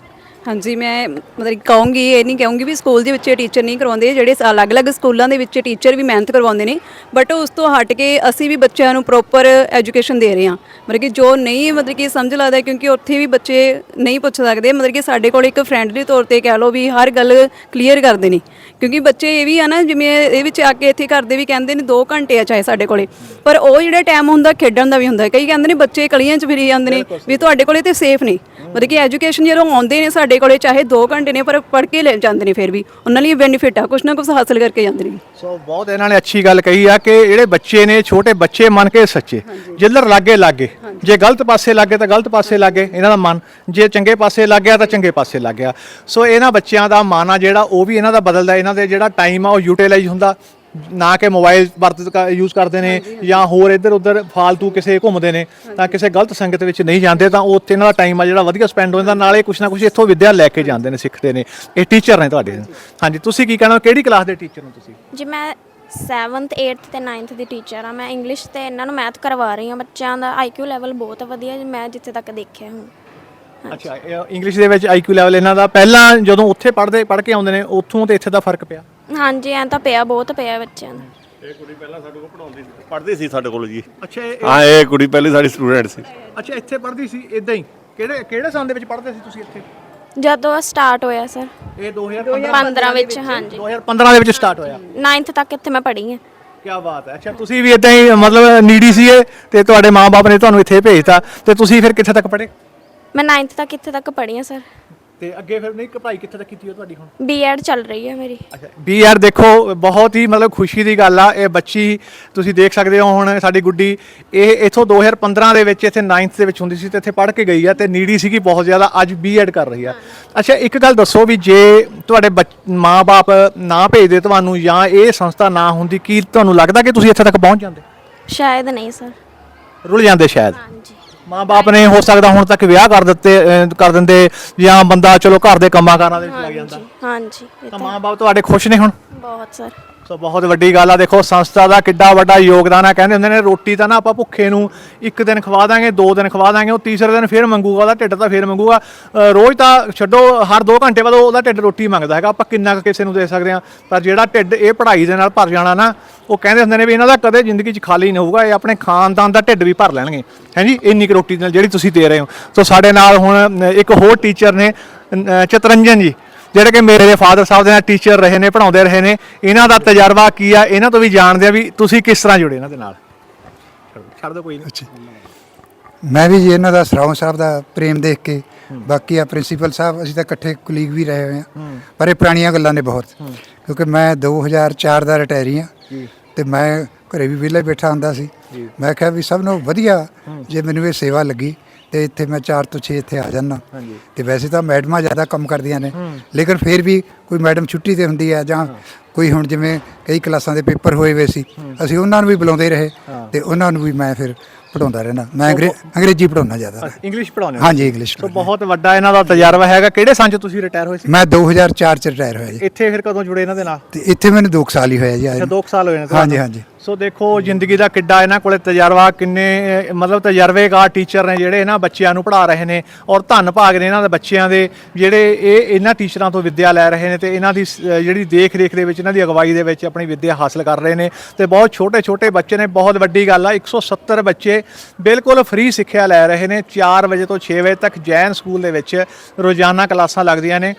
ਹਾਂਜੀ, ਮੈਂ ਮਤਲਬ ਕਹੂੰਗੀ, ਇਹ ਨਹੀਂ ਕਹੂੰਗੀ ਵੀ ਸਕੂਲ ਦੇ ਵਿੱਚ ਟੀਚਰ ਨਹੀਂ ਕਰਵਾਉਂਦੇ ਜਿਹੜੇ ਅਲੱਗ-ਅਲੱਗ ਸਕੂਲਾਂ ਦੇ ਵਿੱਚ ਟੀਚਰ ਵੀ ਮਿਹਨਤ ਕਰਵਾਉਂਦੇ ਨੇ ਬਟ ਉਸ ਤੋਂ ਹਟ ਕੇ ਅਸੀਂ ਵੀ ਬੱਚਿਆਂ ਨੂੰ ਪ੍ਰੋਪਰ ਐਜੂਕੇਸ਼ਨ ਦੇ ਰਹੇ ਹਾਂ। ਮਤਲਬ ਕਿ ਜੋ ਨਹੀਂ, ਮਤਲਬ ਕਿ ਸਮਝ ਲੱਗਦਾ, ਕਿਉਂਕਿ ਉੱਥੇ ਵੀ ਬੱਚੇ ਨਹੀਂ ਪੁੱਛ ਸਕਦੇ, ਮਤਲਬ ਕਿ ਸਾਡੇ ਕੋਲ ਇੱਕ ਫਰੈਂਡਲੀ ਤੌਰ ਤੇ ਕਹਿ ਲਓ ਵੀ ਹਰ ਗੱਲ ਕਲੀਅਰ ਕਰਦੇ ਨੇ। ਕਿਉਂਕਿ ਬੱਚੇ ਇਹ ਵੀ ਆ ਨਾ, ਜਿਵੇਂ ਇਹ ਵਿੱਚ ਆ ਕੇ ਇੱਥੇ ਕਰਦੇ ਵੀ ਕਹਿੰਦੇ ਨੇ 2 ਘੰਟੇ ਆ ਚਾਹੇ ਸਾਡੇ ਕੋਲੇ, ਪਰ ਉਹ ਜਿਹੜਾ ਟਾਈਮ ਹੁੰਦਾ, ਖੇਡਣ ਦਾ ਵੀ ਹੁੰਦਾ। ਕਈ ਕਹਿੰਦੇ ਨੇ ਬੱਚੇ ਕਲੀਆਂ 'ਚ ਫਿਰੀ ਜਾਂਦੇ ਨੇ, ਵੀ ਤੁਹਾਡੇ ਕੋਲੇ ਤੇ ਸੇਫ ਨਹੀਂ ਮਤਲਬ ਕਿ ਐਜੂਕੇਸ਼ਨ ਜਦੋਂ ਆਉਂਦੇ ਨੇ ਸਾਡੇ ਸਾਡੇ ਕੋਲੇ ਚਾਹੇ 2 ਘੰਟੇ ਨੇ ਪਰ ਪੜ੍ਹ ਕੇ ਲੈ ਜਾਂਦੇ ਨੇ ਫਿਰ ਵੀ। ਉਹਨਾਂ ਲਈ ਬੈਨੀਫਿਟ ਆ ਕੁਛ ਨਾ ਕੁਛ ਹਾਸਲ ਕਰਕੇ ਜਾਂਦੇ ਨੇ। ਸੋ ਬਹੁਤ ਇਹਨਾਂ ਨੇ ਅੱਛੀ ਗੱਲ ਕਹੀ ਆ ਕਿ ਜਿਹੜੇ ਬੱਚੇ ਨੇ ਛੋਟੇ ਬੱਚੇ ਮੰਨ ਕੇ ਸੱਚੇ। ਜਿੱਧਰ ਲਾਗੇ ਲਾਗੇ। ਜੇ ਗਲਤ ਪਾਸੇ ਲੱਗੇ ਤਾਂ ਗਲਤ ਪਾਸੇ ਲੱਗੇ ਇਹਨਾਂ ਦਾ ਮਨ। ਜੇ ਚੰਗੇ ਪਾਸੇ ਲੱਗ ਗਿਆ ਤਾਂ ਚੰਗੇ ਪਾਸੇ ਲੱਗ ਗਿਆ ਸੋ ਇਹਨਾਂ ਬੱਚਿਆਂ ਦਾ ਮਨ ਆ ਜਿਹੜਾ ਉਹ ਵੀ ਇਹਨਾਂ ਦਾ ਬਦਲਦਾ। ਇਹਨਾਂ ਦੇ ਜਿਹੜਾ ਟਾਈਮ ਆ ਉਹ ਯੂਟਿਲਾਈਜ਼ ਹੁੰਦਾ। ਨਾ ਕਿ ਮੋਬਾਈਲ ਵਰਤ ਯੂਜ਼ ਕਰਦੇ ਨੇ ਜਾਂ ਹੋਰ ਇੱਧਰ ਉੱਧਰ ਫਾਲਤੂ ਕਿਸੇ ਘੁੰਮਦੇ ਨੇ ਤਾਂ ਕਿਸੇ ਗਲਤ ਸੰਗਤ ਵਿੱਚ ਨਹੀਂ ਜਾਂਦੇ ਤਾਂ ਉੱਥੇ ਇਹਨਾਂ ਦਾ ਟਾਈਮ ਆ ਜਿਹੜਾ ਵਧੀਆ ਸਪੈਂਡ ਹੋ ਜਾਂਦਾ ਨਾਲੇ ਕੁਛ ਨਾ ਕੁਛ ਇੱਥੋਂ ਵਿੱਦਿਆ ਲੈ ਕੇ ਜਾਂਦੇ ਨੇ ਸਿੱਖਦੇ ਨੇ। ਇਹ ਟੀਚਰ ਨੇ ਤੁਹਾਡੇ। ਹਾਂਜੀ। ਤੁਸੀਂ ਕੀ ਕਹਿਣਾ? ਕਿਹੜੀ ਕਲਾਸ ਦੇ ਟੀਚਰ ਹੋ ਤੁਸੀਂ? ਜੀ ਮੈਂ 7th 8th ਤੇ 9th ਦੀ ਟੀਚਰ ਆ ਮੈਂ ਇੰਗਲਿਸ਼ ਤੇ ਇਹਨਾਂ ਨੂੰ ਮੈਥ ਕਰਵਾ ਰਹੀ ਹਾਂ। ਬੱਚਿਆਂ ਦਾ ਆਈਕਿਊ ਲੈਵਲ ਬਹੁਤ ਵਧੀਆ ਜੀ ਮੈਂ ਜਿੱਥੇ ਤੱਕ ਦੇਖਿਆ ਹੁਣ। ਅੱਛਾ ਇੰਗਲਿਸ਼ ਦੇ ਵਿੱਚ ਆਈਕਿਊ ਲੈਵਲ ਇਹਨਾਂ ਦਾ। ਪਹਿਲਾਂ ਜਦੋਂ ਉੱਥੇ ਪੜ੍ਹਦੇ ਪੜ੍ਹ ਕੇ ਆਉਂਦੇ ਨੇ ਉੱਥੋਂ ਤੇ ਇੱਥੇ ਦਾ ਫ਼ਰਕ ਪਿਆ? ਹਾਂਜੀ ਐਂ ਤਾਂ ਪਿਆ ਬਹੁਤ ਪਿਆ ਬੱਚਿਆਂ ਦਾ। ਇਹ ਕੁੜੀ ਪਹਿਲਾਂ ਸਾਡੇ ਕੋਲ ਪੜਾਉਂਦੀ ਸੀ। ਪੜ੍ਹਦੀ ਸੀ ਸਾਡੇ ਕੋਲ ਜੀ। ਅੱਛਾ ਇਹ ਹਾਂ ਇਹ ਕੁੜੀ ਪਹਿਲੀ ਸਾਡੀ ਸਟੂਡੈਂਟ ਸੀ। ਅੱਛਾ ਇੱਥੇ ਪੜ੍ਹਦੀ ਸੀ ਇਦਾਂ ਹੀ। ਕਿਹੜੇ ਕਿਹੜੇ ਸਾਲ ਦੇ ਵਿੱਚ ਪੜ੍ਹਦੇ ਸੀ ਤੁਸੀਂ ਇੱਥੇ? ਜਦੋਂ ਸਟਾਰਟ ਹੋਇਆ ਸਰ ਇਹ 2015 15 ਵਿੱਚ ਹਾਂਜੀ। 2015 ਦੇ ਵਿੱਚ ਸਟਾਰਟ ਹੋਇਆ। 9th ਤੱਕ ਇੱਥੇ ਮੈਂ ਪੜ੍ਹੀ ਹਾਂ। ਕੀ ਬਾਤ ਹੈ। ਅੱਛਾ ਤੁਸੀਂ ਵੀ ਇਦਾਂ ਹੀ ਮਤਲਬ ਨੀਡੀ ਸੀਗੇ ਤੇ ਤੁਹਾਡੇ ਮਾਪੇ ਨੇ ਤੁਹਾਨੂੰ ਇੱਥੇ ਭੇਜਤਾ। ਤੇ ਤੁਸੀਂ ਫਿਰ ਕਿੱਥੇ ਤੱਕ ਪੜ੍ਹੇ? ਮੈਂ 9th ਤੱਕ ਇੱਥੇ ਤੱਕ ਪੜ੍ਹੀ ਹਾਂ ਸਰ ਤੇ ਅੱਗੇ ਫਿਰ ਨਹੀਂ ਪੜ੍ਹਾਈ ਕਿੱਥੇ ਤੱਕ ਕੀਤੀ ਹੋ ਤੁਹਾਡੀ ਹੁਣ? ਬੀਐਡ ਚੱਲ ਰਹੀ ਹੈ ਮੇਰੀ। ਅੱਛਾ ਵੀ ਯਾਰ ਦੇਖੋ ਬਹੁਤ ਹੀ ਮਤਲਬ ਖੁਸ਼ੀ ਦੀ ਗੱਲ ਆ ਇਹ ਬੱਚੀ ਤੁਸੀਂ ਦੇਖ ਸਕਦੇ ਹੋ ਹੁਣ ਸਾਡੀ ਗੁੱਡੀ ਇਹ ਇਥੋਂ 2015 ਦੇ ਵਿੱਚ ਇੱਥੇ 9th ਦੇ ਵਿੱਚ ਹੁੰਦੀ ਸੀ ਤੇ ਇੱਥੇ ਪੜ੍ਹ ਕੇ ਗਈ ਆ ਤੇ ਨੀਡੀ ਸੀਗੀ ਬਹੁਤ ਜ਼ਿਆਦਾ ਅੱਜ ਬੀਐਡ ਕਰ ਰਹੀ ਆ। ਅੱਛਾ ਇੱਕ ਗੱਲ ਦੱਸੋ ਵੀ ਜੇ ਤੁਹਾਡੇ ਮਾਪੇ ਨਾ ਭੇਜਦੇ ਤੁਹਾਨੂੰ ਜਾਂ ਇਹ ਸੰਸਥਾ ਨਾ ਹੁੰਦੀ ਕੀ ਤੁਹਾਨੂੰ ਲੱਗਦਾ ਕਿ ਤੁਸੀਂ ਇੱਥੇ ਤੱਕ ਪਹੁੰਚ ਜਾਂਦੇ? ਸ਼ਾਇਦ ਨਹੀਂ ਸਰ। ਰੁਲ ਜਾਂਦੇ ਸ਼ਾਇਦ? ਹਾਂਜੀ। ਮਾਂ-ਬਾਪ ਨੇ ਹੋ ਸਕਦਾ ਹੁਣ ਤੱਕ ਵਿਆਹ ਕਰ ਦਿੱਤੇ ਅਹ, ਕਰ ਦਿੰਦੇ ਜਾਂ ਬੰਦਾ ਚਲੋ ਘਰ ਦੇ ਕੰਮਾਂ ਕਾਰਾਂ ਦੇ ਵਿੱਚ ਲੱਗ ਜਾਂਦਾ। ਹਾਂਜੀ ਹਾਂਜੀ ਇਹ ਤਾਂ ਤਾਂ ਮਾਂ-ਬਾਪ ਤੁਹਾਡੇ ਖੁਸ਼ ਨੇ ਹੁਣ? ਬਹੁਤ ਸਰ। ਸੋ ਬਹੁਤ ਵੱਡੀ ਗੱਲ ਆ। ਦੇਖੋ ਸੰਸਥਾ ਦਾ ਕਿੱਡਾ ਵੱਡਾ ਯੋਗਦਾਨ ਆ। ਕਹਿੰਦੇ ਹੁੰਦੇ ਨੇ ਰੋਟੀ ਤਾਂ ਨਾ ਆਪਾਂ ਭੁੱਖੇ ਨੂੰ ਇੱਕ ਦਿਨ ਖਵਾ ਦਾਂਗੇ ਦੋ ਦਿਨ ਖਵਾ ਦਾਂਗੇ ਉਹ ਤੀਸਰੇ ਦਿਨ ਫੇਰ ਮੰਗੂਗਾ ਉਹਦਾ ਢਿੱਡ ਤਾਂ ਫੇਰ ਮੰਗੂਗਾ। ਅ, ਰੋਜ਼ ਤਾਂ ਛੱਡੋ ਹਰ 2 ਘੰਟੇ ਬਾਅਦ ਉਹਦਾ ਢਿੱਡ ਰੋਟੀ ਮੰਗਦਾ ਹੈਗਾ। ਆਪਾਂ ਕਿੰਨਾ ਕੁ ਕਿਸੇ ਨੂੰ ਦੇ ਸਕਦੇ ਆ ਪਰ ਜਿਹੜਾ ਢਿੱਡ ਇਹ ਪੜ੍ਹਾਈ ਦੇ ਨਾਲ ਭਰ ਜਾਣਾ ਨਾ ਉਹ ਕਹਿੰਦੇ ਹੁੰਦੇ ਨੇ ਵੀ ਇਹਨਾਂ ਦਾ ਕਦੇ ਜ਼ਿੰਦਗੀ 'ਚ ਖਾਲੀ ਨਹੀਂ ਹੋਊਗਾ ਇਹ ਆਪਣੇ ਖਾਨਦਾਨ ਦਾ ਢਿੱਡ ਵੀ ਭਰ ਲੈਣਗੇ। ਹੈਂਜੀ ਇੰਨੀ ਕੁ ਰੋਟੀ ਨਾਲ ਜਿਹੜੀ ਤੁਸੀਂ ਦੇ ਰਹੇ ਹੋ। ਸੋ ਸਾਡੇ ਨਾਲ ਹੁਣ ਇੱਕ ਹੋਰ ਟੀਚਰ ਨੇ ਅ, ਚਤਰੰਜਨ ਜੀ। ਜਿਹੜੇ ਕਿ ਮੇਰੇ ਫਾਦਰ ਸਾਹਿਬ ਦੇ ਨਾਲ ਟੀਚਰ ਰਹੇ ਨੇ ਪੜਾਉਂਦੇ ਰਹੇ ਨੇ ਇਹਨਾਂ ਦਾ ਤਜਰਬਾ ਕੀ ਆ? ਇਹਨਾਂ ਤੋਂ ਵੀ ਜਾਣਦੇ ਆ ਵੀ ਤੁਸੀਂ ਕਿਸ ਤਰ੍ਹਾਂ ਜੁੜੇ ਇਹਨਾਂ ਦੇ ਨਾਲ। ਛੱਡ ਦਿਓ ਕੋਈ ਨਹੀਂ ਮੈਂ ਵੀ ਜੀ ਇਹਨਾਂ ਦਾ ਸਰਾਉਂ ਸਾਹਿਬ ਦਾ ਪ੍ਰੇਮ ਦੇਖ ਕੇ ਬਾਕੀ ਆ ਪ੍ਰਿੰਸੀਪਲ ਸਾਹਿਬ ਅਸੀਂ ਤਾਂ ਇਕੱਠੇ ਕੁਲੀਗ ਵੀ ਰਹੇ ਹੋਏ ਆ। ਪਰ ਇਹ ਪੁਰਾਣੀਆਂ ਗੱਲਾਂ ਨੇ ਬਹੁਤ। ਕਿਉਂਕਿ ਮੈਂ 2004 ਦਾ ਰਿਟਾਇਰੀ ਆ ਤੇ ਮੈਂ ਘਰੇ ਵੀ ਵਿਹਲੇ ਬੈਠਾ ਹੁੰਦਾ ਸੀ। ਮੈਂ ਕਿਹਾ ਵੀ ਸਭ ਨੂੰ ਵਧੀਆ ਜੇ ਮੈਨੂੰ ਇਹ ਸੇਵਾ ਲੱਗੀ ਤੇ ਇੱਥੇ ਮੈਂ 4 ਤੋਂ 6 ਇੱਥੇ ਆ ਜਾਣਾ ਤੇ ਵੈਸੇ ਤਾਂ ਮੈਡਮਾਂ ਜ਼ਿਆਦਾ ਕੰਮ ਕਰਦੀਆਂ ਨੇ। ਲੇਕਿਨ ਫਿਰ ਵੀ ਕੋਈ ਮੈਡਮ ਛੁੱਟੀ ਤੇ ਹੁੰਦੀ ਹੈ ਜਾਂ ਕੋਈ ਹੁਣ ਜਿਵੇਂ ਕਈ ਕਲਾਸਾਂ ਦੇ ਪੇਪਰ ਹੋਏ ਹੋਏ ਸੀ ਅਸੀਂ ਉਹਨਾਂ ਨੂੰ ਵੀ ਬੁਲਾਉਂਦੇ ਰਹੇ ਤੇ ਉਹਨਾਂ ਨੂੰ ਵੀ ਮੈਂ ਫਿਰ ਪੜਾਉਂਦਾ ਰਹਿਣਾ ਮੈਂ ਅੰਗਰੇ- ਅੰਗਰੇਜ਼ੀ ਪੜਾਉਣਾ ਜ਼ਿਆਦਾ। ਇੰਗਲਿਸ਼ ਪੜਾਉਂਦੇ ਹੋ? ਹਾਂਜੀ ਇੰਗਲਿਸ਼ ਸੋ ਬਹੁਤ ਵੱਡਾ ਇਹਨਾਂ ਦਾ ਤਜਰਬਾ ਹੈਗਾ। ਕਿਹੜੇ ਸੰਨ 'ਚ ਤੁਸੀਂ ਰਿਟਾਇਰ ਹੋਏ ਸੀ? ਮੈਂ 2004 ਚ ਰਿਟਾਇਰ ਹੋਇਆ ਜੀ। ਇੱਥੇ ਫਿਰ ਕਦੋਂ ਜੁੜੇ ਇਹਨਾਂ ਦੇ ਨਾਲ? ਤੇ ਇੱਥੇ ਮੈਨੂੰ 2 ਸਾਲ ਹੀ ਹੋਇਆ ਜੀ ਆਏ ਅੱਛਾ ਨੂੰ। 2 ਸਾਲ ਹੋਏ ਨੇ ਹਾਂਜੀ ਹਾਂਜੀ। ਸੋ ਦੇਖੋ, ਜ਼ਿੰਦਗੀ ਦਾ ਕਿੱਡਾ ਇਹਨਾਂ ਕੋਲੇ ਤਜਰਬਾ, ਕਿੰਨੇ ਮਤਲਬ ਤਜਰਬੇਕਾਰ ਟੀਚਰ ਨੇ ਜਿਹੜੇ ਇਹਨਾਂ ਬੱਚਿਆਂ ਨੂੰ ਪੜ੍ਹਾ ਰਹੇ ਨੇ ਔਰ ਧੰਨ ਭਾਗ ਨੇ ਇਹਨਾਂ ਦੇ ਬੱਚਿਆਂ ਦੇ, ਜਿਹੜੇ ਇਹ ਇਹਨਾਂ ਟੀਚਰਾਂ ਤੋਂ ਵਿੱਦਿਆ ਲੈ ਰਹੇ ਨੇ ਤੇ ਇਹਨਾਂ ਦੀ ਜਿਹੜੀ ਦੇਖ ਰੇਖ ਦੇ ਵਿੱਚ, ਇਹਨਾਂ ਦੀ ਅਗਵਾਈ ਦੇ ਵਿੱਚ ਆਪਣੀ ਵਿੱਦਿਆ ਹਾਸਲ ਕਰ ਰਹੇ ਨੇ ਤੇ ਬਹੁਤ ਛੋਟੇ ਛੋਟੇ ਬੱਚੇ ਨੇ, ਬਹੁਤ ਵੱਡੀ ਗੱਲ ਆ 170 ਬੱਚੇ ਬਿਲਕੁਲ ਫ੍ਰੀ ਸਿੱਖਿਆ ਲੈ ਰਹੇ ਨੇ 4 ਵਜੇ ਤੋਂ 6 ਵਜੇ ਤੱਕ ਜੈਨ ਸਕੂਲ ਦੇ ਵਿੱਚ ਰੋਜ਼ਾਨਾ ਕਲਾਸਾਂ ਲੱਗਦੀਆਂ ਨੇ।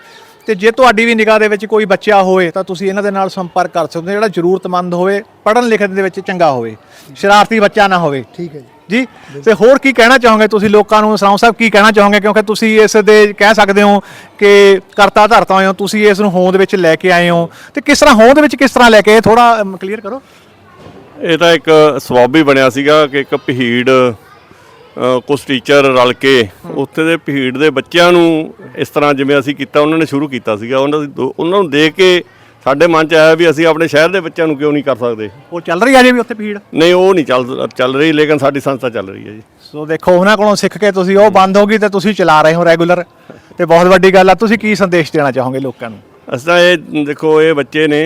ਤੇ ਜੇ ਤੁਹਾਡੀ ਵੀ ਨਿਗਾਹ ਦੇ ਵਿੱਚ ਕੋਈ ਬੱਚਾ ਹੋਵੇ ਤਾਂ ਤੁਸੀਂ ਇਹਨਾਂ ਦੇ ਨਾਲ ਸੰਪਰਕ ਕਰ ਸਕਦੇ ਹੋ ਜਿਹੜਾ ਜ਼ਰੂਰਤਮੰਦ ਹੋਵੇ ਪੜ੍ਹਨ ਲਿਖਣ ਦੇ ਵਿੱਚ ਚੰਗਾ ਹੋਵੇ ਸ਼ਰਾਰਤੀ ਬੱਚਾ ਨਾ ਹੋਵੇ। ਠੀਕ ਹੈ ਜੀ। ਜੀ ਤੇ ਹੋਰ ਕੀ ਕਹਿਣਾ ਚਾਹੋਗੇ ਤੁਸੀਂ ਲੋਕਾਂ ਨੂੰ? ਸਰਾਉ ਸਾਹਿਬ ਕੀ ਕਹਿਣਾ ਚਾਹੋਗੇ? ਕਿਉਂਕਿ ਤੁਸੀਂ ਇਸ ਦੇ ਕਹਿ ਸਕਦੇ ਹੋ ਕਿ ਕਰਤਾ ਧਰਤਾ ਹੋਏ ਹੋ ਤੁਸੀਂ ਇਸ ਨੂੰ ਹੋਂਦ ਵਿੱਚ ਲੈ ਕੇ ਆਏ ਹੋ। ਤੇ ਕਿਸ ਤਰ੍ਹਾਂ ਹੋਂਦ ਵਿੱਚ ਕਿਸ ਤਰ੍ਹਾਂ ਲੈ ਕੇ ਥੋੜਾ ਕਲੀਅਰ ਕਰੋ। ਇਹ ਤਾਂ ਇੱਕ ਸਵਾਬ ਹੀ ਬਣਿਆ ਸੀਗਾ ਕਿ ਇੱਕ ਭੀੜ ਕੁਝ ਟੀਚਰ ਰਲ ਕੇ ਉੱਥੇ ਦੇ ਭੀੜ ਦੇ ਬੱਚਿਆਂ ਨੂੰ ਇਸ ਤਰ੍ਹਾਂ ਜਿਵੇਂ ਅਸੀਂ ਕੀਤਾ ਉਹਨਾਂ ਨੇ ਸ਼ੁਰੂ ਕੀਤਾ ਸੀਗਾ। ਉਹਨਾਂ ਦੀ ਉਹਨਾਂ ਨੂੰ ਦੇਖ ਕੇ ਸਾਡੇ ਮਨ 'ਚ ਆਇਆ ਵੀ ਅਸੀਂ ਆਪਣੇ ਸ਼ਹਿਰ ਦੇ ਬੱਚਿਆਂ ਨੂੰ ਕਿਉਂ ਨਹੀਂ ਕਰ ਸਕਦੇ। ਉਹ ਚੱਲ ਰਹੀ ਆ ਜੇ ਵੀ ਉੱਥੇ ਭੀੜ? ਨਹੀਂ ਉਹ ਨਹੀਂ ਚੱਲ ਚੱਲ ਰਹੀ ਲੇਕਿਨ ਸਾਡੀ ਸੰਸਥਾ ਚੱਲ ਰਹੀ ਹੈ ਜੀ। ਸੋ ਦੇਖੋ ਉਹਨਾਂ ਕੋਲੋਂ ਸਿੱਖ ਕੇ ਤੁਸੀਂ ਉਹ ਬੰਦ ਹੋ ਗਈ ਤੇ ਤੁਸੀਂ ਚਲਾ ਰਹੇ ਹੋ ਰੈਗੂਲਰ। ਤੇ ਬਹੁਤ ਵੱਡੀ ਗੱਲ ਆ ਤੁਸੀਂ ਕੀ ਸੰਦੇਸ਼ ਦੇਣਾ ਚਾਹੋਗੇ ਲੋਕਾਂ ਨੂੰ? ਅਸੀਂ ਤਾਂ ਇਹ ਦੇਖੋ ਇਹ ਬੱਚੇ ਨੇ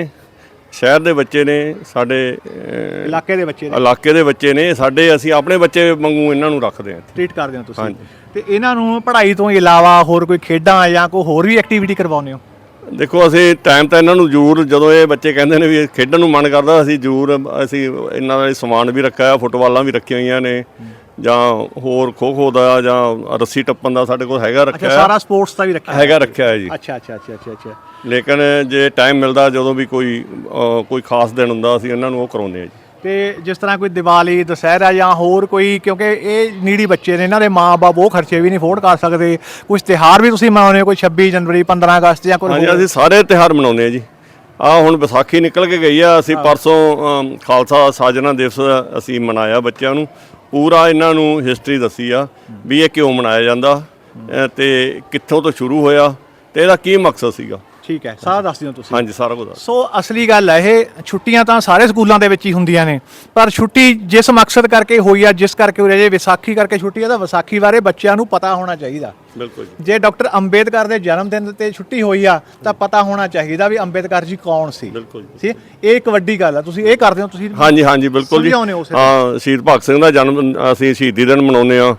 ਸ਼ਹਿਰ ਦੇ ਬੱਚੇ ਨੇ ਸਾਡੇ ਅਹ, ਇਲਾਕੇ ਦੇ ਬੱਚੇ ਇਲਾਕੇ ਦੇ ਬੱਚੇ ਨੇ ਸਾਡੇ ਅਸੀਂ ਆਪਣੇ ਬੱਚੇ ਵਾਂਗੂ ਇਹਨਾਂ ਨੂੰ ਰੱਖਦੇ ਹਾਂ ਟ੍ਰੀਟ ਕਰਦੇ ਹੋ ਤੁਸੀਂ। ਤੇ ਇਹਨਾਂ ਨੂੰ ਪੜ੍ਹਾਈ ਤੋਂ ਇਲਾਵਾ ਹੋਰ ਕੋਈ ਖੇਡਾਂ ਜਾਂ ਕੋਈ ਹੋਰ ਵੀ ਐਕਟੀਵਿਟੀ ਕਰਵਾਉਂਦੇ ਹੋ? ਦੇਖੋ ਅਸੀਂ ਟਾਈਮ ਤਾਂ ਇਹਨਾਂ ਨੂੰ ਜ਼ਰੂਰ ਜਦੋਂ ਇਹ ਬੱਚੇ ਕਹਿੰਦੇ ਨੇ ਵੀ ਇਹ ਖੇਡਣ ਨੂੰ ਮਨ ਕਰਦਾ ਅਸੀਂ ਜ਼ਰੂਰ ਅਸੀਂ ਇਹਨਾਂ ਦਾ ਸਮਾਨ ਵੀ ਰੱਖਿਆ ਹੈ ਫੁੱਟਬਾਲਾਂ ਵੀ ਰੱਖੀਆਂ ਹੋਈਆਂ ਨੇ ਜਾਂ ਹੋਰ ਖੋ ਖੋ ਦਾ ਜਾਂ ਰੱਸੀ ਟੱਪਣ ਦਾ ਸਾਡੇ ਕੋਲ ਹੈਗਾ ਅੱਛਾ ਰੱਖਿਆ ਸਾਰਾ ਸਪੋਰਟਸ ਦਾ ਵੀ ਰੱਖਿਆ ਹੈਗਾ ਰੱਖਿਆ ਹੈ ਜੀ। ਅੱਛਾ ਅੱਛਾ ਅੱਛਾ ਅੱਛਾ ਅੱਛਾ। ਲੇਕਿਨ ਜੇ ਟਾਈਮ ਮਿਲਦਾ ਜਦੋਂ ਵੀ ਕੋਈ ਅ, ਕੋਈ ਖਾਸ ਦਿਨ ਹੁੰਦਾ ਅਸੀਂ ਇਹਨਾਂ ਨੂੰ ਉਹ ਕਰਾਉਂਦੇ ਹਾਂ ਜੀ। ਤੇ ਜਿਸ ਤਰ੍ਹਾਂ ਕੋਈ ਦੀਵਾਲੀ ਦੁਸਹਿਰਾ ਜਾਂ ਹੋਰ ਕੋਈ ਕਿਉਂਕਿ ਇਹ ਨੀੜੀ ਬੱਚੇ ਨੇ ਇਹਨਾਂ ਦੇ ਮਾਪੇ ਉਹ ਖਰਚੇ ਵੀ ਨਹੀਂ ਅਫੋਰਡ ਕਰ ਸਕਦੇ। ਕੁਝ ਤਿਹਾਰ ਵੀ ਤੁਸੀਂ ਮਨਾਉਂਦੇ ਹੋ ਕੋਈ 26 ਜਨਵਰੀ 15 ਅਗਸਤ ਜਾਂ ਕੋਈ ਹਾਂਜੀ ਹੋਰ? ਅਸੀਂ ਸਾਰੇ ਤਿਉਹਾਰ ਮਨਾਉਂਦੇ ਹਾਂ ਜੀ। ਆ ਹੁਣ ਵਿਸਾਖੀ ਨਿਕਲ ਕੇ ਗਈ ਆ ਅਸੀਂ ਪਰਸੋਂ ਅਮ, ਖਾਲਸਾ ਸਾਜਨਾ ਦਿਵਸ ਅਸੀਂ ਮਨਾਇਆ ਬੱਚਿਆਂ ਨੂੰ। ਪੂਰਾ ਇਹਨਾਂ ਨੂੰ ਹਿਸਟਰੀ ਦੱਸੀ ਆ ਵੀ ਇਹ ਕਿਉਂ ਮਨਾਇਆ ਜਾਂਦਾ ਅ, ਤੇ ਕਿੱਥੋਂ ਤੋਂ ਸ਼ੁਰੂ ਹੋਇਆ ਤੇ ਇਹਦਾ ਕੀ ਮਕਸਦ ਸੀਗਾ। ਠੀਕ ਹੈ ਸਾਰਾ ਦੱਸ ਦਿਓ ਤੁਸੀਂ। ਹਾਂਜੀ ਸਾਰਾ ਕੁਝ ਦੱਸ ਸੋ ਅਸਲੀ ਗੱਲ ਹੈ ਇਹ ਛੁੱਟੀਆਂ ਤਾਂ ਸਾਰੇ ਸਕੂਲਾਂ ਦੇ ਵਿੱਚ ਹੀ ਹੁੰਦੀਆਂ ਨੇ। ਪਰ ਛੁੱਟੀ ਜਿਸ ਮਕਸਦ ਕਰਕੇ ਹੋਈ ਆ ਜਿਸ ਕਰਕੇ ਹੋਈ ਆ ਜੇ ਵਿਸਾਖੀ ਕਰਕੇ ਛੁੱਟੀ ਆ ਤਾਂ ਵਿਸਾਖੀ ਬਾਰੇ ਬੱਚਿਆਂ ਨੂੰ ਪਤਾ ਹੋਣਾ ਚਾਹੀਦਾ। ਬਿਲਕੁਲ ਜੀ। ਜੇ ਡਾਕਟਰ ਅੰਬੇਦਕਰ ਦੇ ਜਨਮ ਦਿਨ ਤੇ ਛੁੱਟੀ ਹੋਈ ਆ ਤਾਂ ਪਤਾ ਹੋਣਾ ਚਾਹੀਦਾ ਵੀ ਅੰਬੇਦਕਰ ਜੀ ਕੌਣ ਸੀ। ਬਿਲਕੁਲ ਜੀ। ਸੀ ਇਹ ਇੱਕ ਵੱਡੀ ਗੱਲ ਆ। ਤੁਸੀਂ ਇਹ ਕਰਦੇ ਹੋ ਤੁਸੀਂ ਹਾਂਜੀ ਹਾਂਜੀ ਬਿਲਕੁਲ ਜੀ। ਸਮਝਾਉਂਦੇ ਹੋ ਸ਼ਹੀਦ ਭਗਤ ਸਿੰਘ ਦਾ ਜਨਮ ਅਸੀਂ ਸ਼ਹੀਦੀ ਦਿਨ ਮਨਾਉਂਦੇ ਆ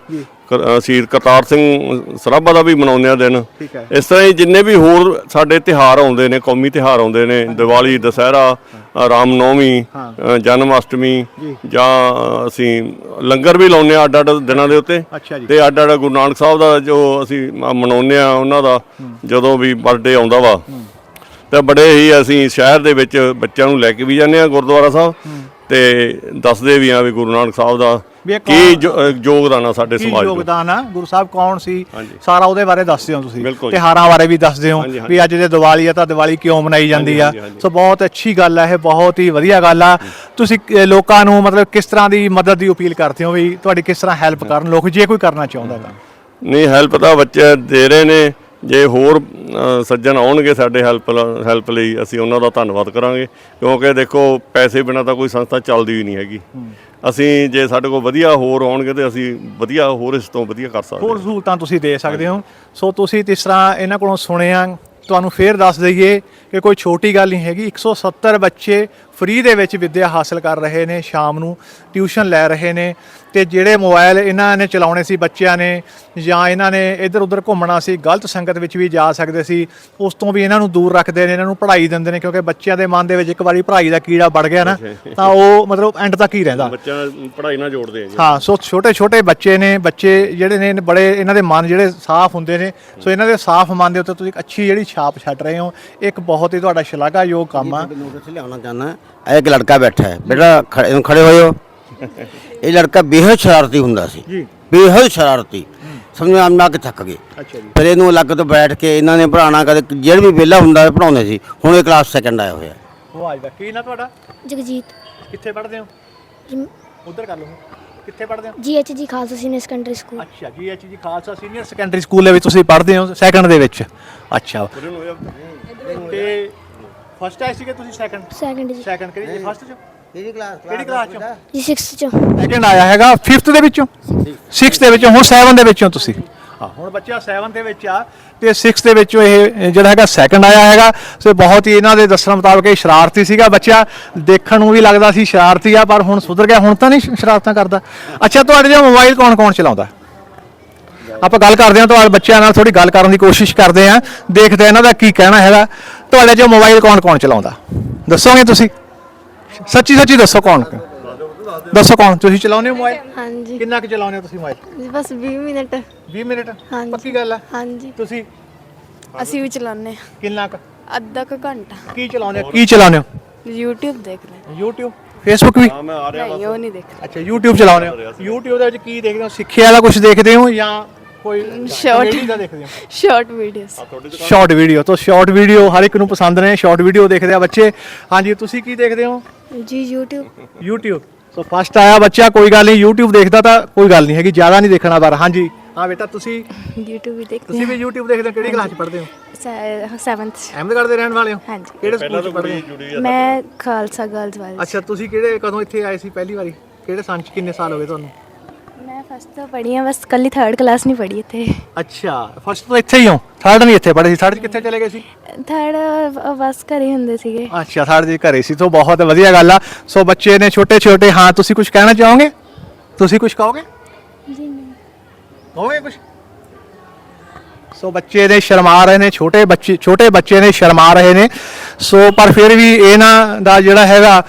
ਸ਼ਹੀਦ ਕਰਤਾਰ ਸਿੰਘ ਸਰਾਭਾ ਦਾ ਵੀ ਮਨਾਉਂਦੇ ਆ ਦਿਨ। ਠੀਕ ਹੈ। ਇਸ ਤਰ੍ਹਾਂ ਹੀ ਜਿੰਨੇ ਵੀ ਹੋਰ ਸਾਡੇ ਤਿਹਾਰ ਆਉਂਦੇ ਨੇ ਕੌਮੀ ਤਿਹਾਰ ਆਉਂਦੇ ਨੇ ਦੀਵਾਲੀ ਦੁਸਹਿਰਾ ਅ, ਰਾਮ ਨੌਮੀ ਅ, ਜਨਮ ਅਸ਼ਟਮੀ ਜਾਂ। ਅਸੀਂ ਲੰਗਰ ਵੀ ਲਾਉਂਦੇ ਆ ਅੱਡ ਅੱਡ ਦਿਨਾਂ ਦੇ ਉੱਤੇ। ਅੱਛਾ ਜੀ। ਤੇ ਅੱਡ ਅੱਡ ਗੁਰੂ ਨਾਨਕ ਸਾਹਿਬ ਦਾ ਜੋ ਅਸੀਂ ਮ- ਮਨਾਉਂਦੇ ਆ ਉਹਨਾਂ ਦਾ ਜਦੋਂ ਵੀ ਬਰਥਡੇ ਆਉਂਦਾ ਵਾ। ਤੇ ਬੜੇ ਹੀ ਅਸੀਂ ਸ਼ਹਿਰ ਦੇ ਵਿੱਚ ਬੱਚਿਆਂ ਨੂੰ ਲੈ ਕੇ ਵੀ ਜਾਂਦੇ ਆ ਗੁਰਦੁਆਰਾ ਸਾਹਿਬ। ਤੇ ਦੱਸਦੇ ਵੀ ਆ ਵੀ ਗੁਰੂ ਨਾਨਕ ਸਾਹਿਬ ਦਾ ਵੀ ਇਹ ਕੀ ਕੌਣ- ਜੋ- ਅ, ਯੋਗਦਾਨ ਆ ਸਾਡੇ ਕੀ ਸਮਾਜ ਨੂੰ? ਯੋਗਦਾਨ ਆ? ਗੁਰੂ ਸਾਹਿਬ ਕੌਣ ਸੀ? ਹਾਂਜੀ। ਸਾਰਾ ਉਹਦੇ ਬਾਰੇ ਦੱਸਦੇ ਹੋ ਤੁਸੀਂ। ਬਿਲਕੁਲ ਜੀ। ਤਿਉਹਾਰਾਂ ਬਾਰੇ ਵੀ ਦੱਸਦੇ ਹੋ ਹਾਂਜੀ, ਹਾਂਜੀ। ਵੀ ਅੱਜ ਜੇ ਦੀਵਾਲੀ ਆ ਤਾਂ ਦੀਵਾਲੀ ਕਿਉਂ ਮਨਾਈ ਜਾਂਦੀ ਆ? ਹਾਂਜੀ, ਹਾਂਜੀ। ਸੋ ਬਹੁਤ ਅੱਛੀ ਗੱਲ ਆ ਇਹ ਬਹੁਤ ਹੀ ਵਧੀਆ ਗੱਲ ਆ। ਤੁਸੀਂ ਅ, ਲੋਕਾਂ ਨੂੰ ਮਤਲਬ ਕਿਸ ਤਰ੍ਹਾਂ ਦੀ ਮਦਦ ਦੀ ਅਪੀਲ ਕਰਦੇ ਹੋ ਵੀ ਤੁਹਾਡੀ ਕਿਸ ਤਰ੍ਹਾਂ ਹੈਲਪ ਕਰਨ ਲੋਕ? ਜੇ ਕੋਈ ਕਰਨਾ ਚਾਹੁੰਦਾ ਤਾਂ। ਨਹੀਂ ਹੈਲਪ ਤਾਂ ਬੱਚੇ ਦੇ ਰਹੇ ਨੇ। ਜੇ ਹੋਰ ਅ, ਸੱਜਣ ਆਉਣਗੇ ਸਾਡੇ ਹੈਲਪ ਹੈਲਪ ਲਈ ਅਸੀਂ ਉਹਨਾਂ ਦਾ ਧੰਨਵਾਦ ਕਰਾਂਗੇ। ਕਿਉਂਕਿ ਦੇਖੋ ਪੈਸੇ ਬਿਨਾਂ ਤਾਂ ਕੋਈ ਸੰਸਥਾ ਚੱਲਦੀ ਹੀ ਨਹੀਂ ਹੈਗੀ। ਅਸੀਂ ਜੇ ਸਾਡੇ ਕੋਲ ਵਧੀਆ ਹੋਰ ਆਉਣਗੇ ਤੇ ਅਸੀਂ ਵਧੀਆ ਹੋਰ ਇਸ ਤੋਂ ਵਧੀਆ ਕਰ ਸਕਦੇ ਹੋਰ ਹਾਂ। ਸਹੂਲਤਾਂ ਤੁਸੀਂ ਦੇ ਸਕਦੇ ਹੋ। ਸੋ ਤੁਸੀਂ ਇਸ ਤਰ੍ਹਾਂ ਇਹਨਾਂ ਕੋਲੋਂ ਸੁਣਿਆ ਤੁਹਾਨੂੰ ਫੇਰ ਦੱਸ ਦਈਏ ਕਿ ਕੋਈ ਛੋਟੀ ਗੱਲ ਨਹੀਂ ਹੈਗੀ। 170 ਬੱਚੇ ਫ੍ਰੀ ਦੇ ਵਿੱਚ ਵਿੱਦਿਆ ਹਾਸਲ ਕਰ ਰਹੇ ਨੇ ਸ਼ਾਮ ਨੂੰ ਟਿਊਸ਼ਨ ਲੈ ਰਹੇ ਨੇ। ਤੇ ਜਿਹੜੇ ਮੋਬਾਈਲ ਇਹਨਾਂ ਨੇ ਚਲਾਉਣੇ ਸੀ ਬੱਚਿਆਂ ਨੇ ਜਾਂ ਇਹਨਾਂ ਨੇ ਇੱਧਰ ਉੱਧਰ ਘੁੰਮਣਾ ਸੀ ਗਲਤ ਸੰਗਤ ਵਿੱਚ ਵੀ ਜਾ ਸਕਦੇ ਸੀ ਉਸ ਤੋਂ ਵੀ ਇਹਨਾਂ ਨੂੰ ਦੂਰ ਰੱਖਦੇ ਨੇ ਇਹਨਾਂ ਨੂੰ ਪੜ੍ਹਾਈ ਦਿੰਦੇ ਨੇ ਕਿਉਂਕਿ ਬੱਚਿਆਂ ਦੇ ਮਨ ਦੇ ਵਿੱਚ ਇੱਕ ਵਾਰੀ ਪੜ੍ਹਾਈ ਦਾ ਕੀੜਾ ਵੜ ਗਿਆ ਨਾ ਤਾਂ ਉਹ ਮਤਲਬ ਐਂਡ ਤੱਕ ਹੀ ਰਹਿੰਦਾ। ਬੱਚਿਆਂ ਨੂੰ ਪੜ੍ਹਾਈ ਨਾਲ ਜੋੜਦੇ ਆ ਜੀ। ਹਾਂ ਸੋ ਛੋਟੇ ਛੋਟੇ ਬੱਚੇ ਨੇ ਬੱਚੇ ਜਿਹੜੇ ਨੇ ਬੜੇ ਇਹਨਾਂ ਦੇ ਮਨ ਜਿਹੜੇ ਸਾਫ਼ ਹੁੰਦੇ ਨੇ ਸੋ ਇਹਨਾਂ ਦੇ ਸਾਫ਼ ਮਨ ਦੇ ਉੱਤੇ ਤੁਸੀਂ ਇੱਕ ਅੱਛੀ ਜਿਹੜੀ ਛਾਪ ਛੱਡ ਰਹੇ ਹੋ ਇੱਕ ਬਹੁਤ ਹੀ ਤੁਹਾਡਾ ਸ਼ਲਾਘਾਯੋਗ ਕੰਮ ਆ। ਨੋਟਿਸ ਲਿਆਉਣਾ ਇੱਕ ਲੜਕਾ ਬੈਠਾ ਹੈ ਬੇਟਾ ਖੜੇ ਖੜੇ ਹੋਇਓ ਇਹ ਲੜਕਾ ਬੇਹੱਦ ਸ਼ਰਾਰਤੀ ਹੁੰਦਾ ਸੀ। ਜੀ। ਬੇਹੱਦ ਸ਼ਰਾਰਤੀ। ਸਮਝ ਆਮ ਨਾ ਕੇ ਥੱਕ ਗਏ ਅੱਛਾ ਜੀ। ਫਿਰ ਇਹਨੂੰ ਅਲੱਗ ਤੋਂ ਬੈਠ ਕੇ ਇਹਨਾਂ ਨੇ ਪੜਾਉਣਾ ਕਦੇ ਜਿਹੜਾ ਵੀ ਵਿਹਲਾ ਹੁੰਦਾ ਪੜਾਉਂਦੇ ਸੀ ਹੁਣ ਇਹ ਕਲਾਸ ਸੈਕੰਡ ਆਇਆ ਹੋਇਆ। ਵਾਹ ਜੀ। ਵਾਹ। ਕੀ ਨਾ ਤੁਹਾਡਾ? ਜਗਜੀਤ। ਕਿੱਥੇ ਪੜ੍ਹਦੇ ਹੋ? ਉਧਰ ਕਰ ਲਓ। ਕਿੱਥੇ ਪੜ੍ਹਦੇ ਹੋ? GHG Khalsa senior secondary school. ਅੱਛਾ ਜੀ ਐਚ ਜੀ ਖਾਲਸਾ ਸੀਨੀਅਰ ਸੈਕੰਡਰੀ ਸਕੂਲ ਦੇ ਵਿੱਚ ਤੁਸੀਂ ਪੜ੍ਹਦੇ ਹੋ ਸੈਕੰਡ ਦੇ ਵਿੱਚ। ਅੱਛਾ। ਤੇ ਫਸਟ ਆਏ ਸੀਗੇ ਤੁਸੀਂ ਸੈਕੰਡ ਸੈਕੰਡ ਜੀ। ਸੈਕੰਡ ਕਿਹੜੀ ਜੀ ਫਸਟ ਚ? ਕਿਹੜੀ ਕਲਾਸ ਕਿਹੜੀ ਕਲਾਸ ਚ? ਜੀ 6th ਚ। ਸੈਕੰਡ ਆਇਆ ਹੈਗਾ 5th ਦੇ ਵਿੱਚੋਂ? 6th ਦੇ ਵਿੱਚੋਂ ਹੁਣ 7 ਦੇ ਵਿੱਚੋਂ ਤੁਸੀਂ। ਹਾਂ ਹੁਣ ਬੱਚਾ 7 ਦੇ ਵਿੱਚ ਆ। ਤੇ 6 ਦੇ ਵਿੱਚੋਂ ਇਹ ਜਿਹੜਾ ਹੈਗਾ ਸੈਕੰਡ ਆਇਆ ਹੈਗਾ। ਸੋ ਬਹੁਤ ਹੀ ਇਹਨਾਂ ਦੇ ਦੱਸਣ ਮੁਤਾਬਕ ਇਹ ਸ਼ਰਾਰਤੀ ਸੀਗਾ ਬੱਚਾ। ਦੇਖਣ ਨੂੰ ਵੀ ਲੱਗਦਾ ਸੀ ਸ਼ਰਾਰਤੀ ਆ ਪਰ ਹੁਣ ਸੁਧਰ ਗਿਆ। ਹੁਣ ਤਾਂ ਨਹੀਂ ਸ਼ਰਾਰਤਾਂ ਕਰਦਾ। ਅੱਛਾ ਤੁਹਾਡੇ ਜੋ ਮੋਬਾਈਲ ਕੌਣ ਕੌਣ ਚਲਾਉਂਦਾ? ਆਪਾਂ ਗੱਲ ਕਰਦੇ ਹਾਂ ਤੁਹਾਡੇ ਬੱਚਿਆਂ ਨਾਲ ਥੋੜੀ ਗੱਲ ਕਰਨ ਦੀ ਕੋਸ਼ਿਸ਼ ਕਰਦੇ ਹਾਂ। ਦੇਖਦੇ ਇਹਨਾਂ ਦਾ ਕੀ ਕਹਿਣਾ ਹੈਗਾ। ਤੁਹਾਡੇ ਜੋ ਮੋਬਾਈਲ ਕੌਣ ਕੌਣ ਚਲਾਉਂਦਾ? ਦੱਸੋਗੇ ਤੁਸੀਂ? ਸੱਚੀ ਸੱਚੀ ਦੱਸੋ ਕੌਣ? ਦੱਸੋ ਕੌਣ? ਤੁਸੀਂ ਚਲਾਉਂਦੇ ਹੋ ਮੋਬਾਈਲ ਹਾਂਜੀ। ਕਿੰਨਾ ਕੁ ਚਲਾਉਂਦੇ ਹੋ ਤੁਸੀਂ ਮੋਬਾਈਲ ਬਸ 20 ਮਿੰਟ। 20 ਮਿੰਟ? ਹਾਂਜੀ। ਪੱਕੀ ਗੱਲ ਹੈ ਹਾਂਜੀ। ਤੁਸੀਂ? ਅਸੀਂ ਵੀ ਚਲਾਉਂਦੇ ਕਿੰਨਾ ਕੁ? ਹਾਂ ਅੱਧਾ ਕੁ ਘੰਟਾ। ਕੀ ਚਲਾਉਂਦੇ ਹੋ? ਕੀ ਚਲਾਉਂਦੇ ਹੋ? YouTube ਦੇਖਦੇ ਹਾਂ। YouTube? Facebook ਵੀ? ਹਾਂ ਮੈਂ ਆ ਰਿਹਾ ਨਹੀਂ ਉਹ ਨਹੀਂ ਦੇਖਦੇ। ਅੱਛਾ YouTube ਚਲਾਉਂਦੇ ਹੋ? YouTube ਦੇ ਵਿੱਚ ਕੀ ਦੇਖਦੇ ਹੋ? ਸਿੱਖਿਆ ਦਾ ਕੁਝ ਦੇਖਦੇ ਹੋ ਜਾਂ ਕੋਈ Short। comedy ਦਾ ਦੇਖਦੇ ਹੋ ਸ਼ਾਰਟ ਵੀਡੀਓਜ਼ ਸ਼ਾਰਟ ਵੀਡੀਓ ਤੋਂ ਸ਼ਾਰਟ ਵੀਡੀਓ ਹਰ ਇੱਕ ਨੂੰ ਪਸੰਦ ਨੇ ਸ਼ਾਰਟ ਵੀਡੀਓ ਦੇਖਦੇ ਆ ਬੱਚੇ। ਹਾਂਜੀ ਤੁਸੀਂ ਕੀ ਦੇਖਦੇ ਹੋ? ਜੀ YouTube YouTube ਸੋ ਫਸਟ ਆਇਆ ਬੱਚਾ ਕੋਈ ਗੱਲ ਨਹੀਂ YouTube ਦੇਖਦਾ ਤਾਂ ਕੋਈ ਗੱਲ ਨਹੀਂ ਹੈਗੀ ਜ਼ਿਆਦਾ ਨਹੀਂ ਦੇਖਣਾ ਪਰ ਹਾਂਜੀ। ਹਾਂ ਬੇਟਾ ਤੁਸੀਂ? YouTube ਵੀ ਦੇਖਦੇ ਤੁਸੀਂ ਵੀ YouTube ਦੇਖਦੇ ਹੋ ਕਿਹੜੀ ਕਲਾਸ ਚ ਪੜ੍ਹਦੇ ਹੋ? 7th ਅਹਿਮਦਗੜ੍ਹ ਦੇ ਰਹਿਣ ਵਾਲੇ ਹੋ? ਹਾਂਜੀ। ਕਿਹੜੇ ਸਕੂਲ ਚ ਪੜ੍ਹਦੇ ਹੋ? ਮੈਂ ਖਾਲਸਾ ਗਰਲਸ ਵਾਲੇ ਅੱਛਾ ਤੁਸੀਂ ਕਿਹੜੇ ਕਦੋਂ ਇੱਥੇ ਆਏ ਸੀ ਪਹਿਲੀ ਵਾਰੀ? ਕਿਹੜੇ ਸੰਨ ਚ ਕਿੰਨੇ ਸਾਲ ਹੋ ਗਏ ਤੁਹਾਨੂੰ? ਫਸਟ ਤੋਂ ਪੜ੍ਹੀ ਬਸ ਕੱਲੀ ਥਰਡ ਕਲਾਸ ਨਹੀਂ ਪੜ੍ਹੀ ਇੱਥੇ। ਅੱਛਾ ਫਸਟ ਤੋਂ ਇੱਥੇ ਹੀ ਹੋ? ਥਰਡ ਨਹੀਂ ਇੱਥੇ ਪੜ੍ਹੇ ਸੀ? ਥਰਡ ਕਿੱਥੇ ਚਲੇ ਗਏ ਸੀ? ਥਰਡ ਬਸ ਘਰੇ ਹੁੰਦੇ ਸੀਗੇ। ਅੱਛਾ ਥਰਡ ਜੀ ਘਰੇ ਸੀ। ਤੋਂ ਬਹੁਤ ਵਧੀਆ ਗੱਲ ਆ। ਸੋ ਬੱਚੇ ਨੇ ਛੋਟੇ ਛੋਟੇ ਹਾਂ ਤੁਸੀਂ ਕੁਝ ਕਹਿਣਾ ਚਾਹੋਗੇ? ਤੁਸੀਂ ਕੁਝ ਕਹੋਗੇ? ਜੀ ਨਹੀਂ। ਕਹੋਗੇ ਕੁਝ ਸੋ ਬੱਚੇ ਨੇ ਸ਼ਰਮਾ ਰਹੇ ਨੇ ਛੋਟੇ ਬੱਚੇ ਛੋਟੇ ਬੱਚੇ ਨੇ ਸ਼ਰਮਾ ਰਹੇ ਨੇ। ਸੋ ਪਰ ਫਿਰ ਵੀ ਇਹਨਾਂ ਦਾ ਜਿਹੜਾ ਹੈਗਾ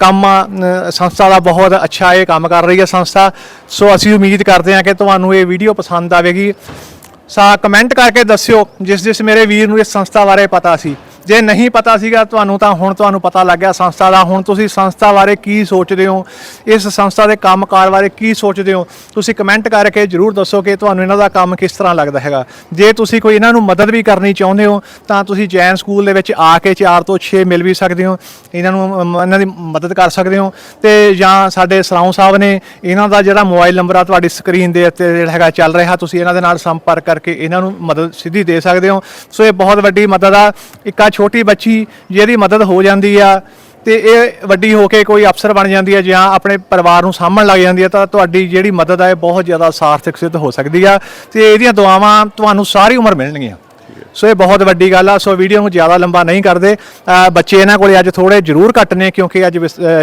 ਕੰਮ ਆ, ਅ, ਸੰਸਥਾ ਦਾ ਬਹੁਤ ਅੱਛਾ ਇਹ ਕੰਮ ਕਰ ਰਹੀ ਹੈ ਸੰਸਥਾ। ਸੋ ਅਸੀਂ ਉਮੀਦ ਕਰਦੇ ਹਾਂ ਕਿ ਤੁਹਾਨੂੰ ਇਹ ਵੀਡੀਓ ਪਸੰਦ ਆਵੇਗੀ। ਸਾ ਕਮੈਂਟ ਕਰਕੇ ਦੱਸਿਓ ਜਿਸ ਜਿਸ ਮੇਰੇ ਵੀਰ ਨੂੰ ਇਸ ਸੰਸਥਾ ਬਾਰੇ ਪਤਾ ਸੀ। ਜੇ ਨਹੀਂ ਪਤਾ ਸੀਗਾ ਤੁਹਾਨੂੰ ਤਾਂ ਹੁਣ ਤੁਹਾਨੂੰ ਪਤਾ ਲੱਗ ਗਿਆ ਸੰਸਥਾ ਦਾ। ਹੁਣ ਤੁਸੀਂ ਸੰਸਥਾ ਬਾਰੇ ਕੀ ਸੋਚਦੇ ਹੋ? ਇਸ ਸੰਸਥਾ ਦੇ ਕੰਮਕਾਰ ਬਾਰੇ ਕੀ ਸੋਚਦੇ ਹੋ? ਤੁਸੀਂ ਕਮੈਂਟ ਕਰਕੇ ਜਰੂਰ ਦੱਸੋ ਕਿ ਤੁਹਾਨੂੰ ਇਹਨਾਂ ਦਾ ਕੰਮ ਕਿਸ ਤਰ੍ਹਾਂ ਲੱਗਦਾ ਹੈਗਾ। ਜੇ ਤੁਸੀਂ ਕੋਈ ਇਹਨਾਂ ਨੂੰ ਮਦਦ ਵੀ ਕਰਨੀ ਚਾਹੁੰਦੇ ਹੋ, ਤਾਂ ਤੁਸੀਂ ਜੈਨ ਸਕੂਲ ਦੇ ਵਿੱਚ ਆ ਕੇ 4 ਤੋਂ 6 ਮਿਲ ਵੀ ਸਕਦੇ ਹੋ। ਇਹਨਾਂ ਨੂੰ ਇਹਨਾਂ ਦੀ ਮਦਦ ਕਰ ਸਕਦੇ ਹੋ। ਤੇ ਜਾਂ ਸਾਡੇ ਸਰਾਉ ਸਾਹਿਬ ਨੇ ਇਹਨਾਂ ਦਾ ਜਿਹੜਾ ਮੋਬਾਈਲ ਨੰਬਰ ਆ ਤੁਹਾਡੀ ਸਕਰੀਨ ਦੇ ਉੱਤੇ ਜਿਹੜਾ ਹੈਗਾ ਚੱਲ ਰਿਹਾ, ਤੁਸੀਂ ਇਹਨਾਂ ਦੇ ਨਾਲ ਸੰਪਰਕ ਕਰਕੇ ਇਹਨਾਂ ਨੂੰ ਮਦਦ ਸਿੱਧੀ ਦੇ ਸਕਦੇ ਹੋ। ਸੋ ਇਹ ਬਹੁਤ ਵੱਡੀ ਮਦਦ ਆ। ਇੱਕ ਛੋਟੀ ਬੱਚੀ ਜਿਹਦੀ ਮਦਦ ਹੋ ਜਾਂਦੀ ਆ ਤੇ ਇਹ ਵੱਡੀ ਹੋ ਕੇ ਕੋਈ ਅਫਸਰ ਬਣ ਜਾਂਦੀ ਹੈ ਜਾਂ ਆਪਣੇ ਪਰਿਵਾਰ ਨੂੰ ਸਾਂਭਣ ਲੱਗ ਜਾਂਦੀ ਹੈ ਤਾਂ ਤੁਹਾਡੀ ਜਿਹੜੀ ਮਦਦ ਆ, ਇਹ ਬਹੁਤ ਜ਼ਿਆਦਾ ਸਾਰਥਕ ਸਿੱਧ ਹੋ ਸਕਦੀ ਆ। ਤੇ ਇਹਦੀਆਂ ਦੁਆਵਾਂ ਤੁਹਾਨੂੰ ਸਾਰੀ ਉਮਰ ਮਿਲਣਗੀਆਂ। ਸੋ ਇਹ ਬਹੁਤ ਵੱਡੀ ਗੱਲ ਆ ਸੋ ਵੀਡੀਓ ਨੂੰ ਜ਼ਿਆਦਾ ਲੰਬਾ ਨਹੀਂ ਕਰਦੇ। ਬੱਚੇ ਇਹਨਾਂ ਕੋਲੇ ਅੱਜ ਥੋੜੇ ਜ਼ਰੂਰ ਘੱਟ ਨੇ ਕਿਉਂਕਿ ਅੱਜ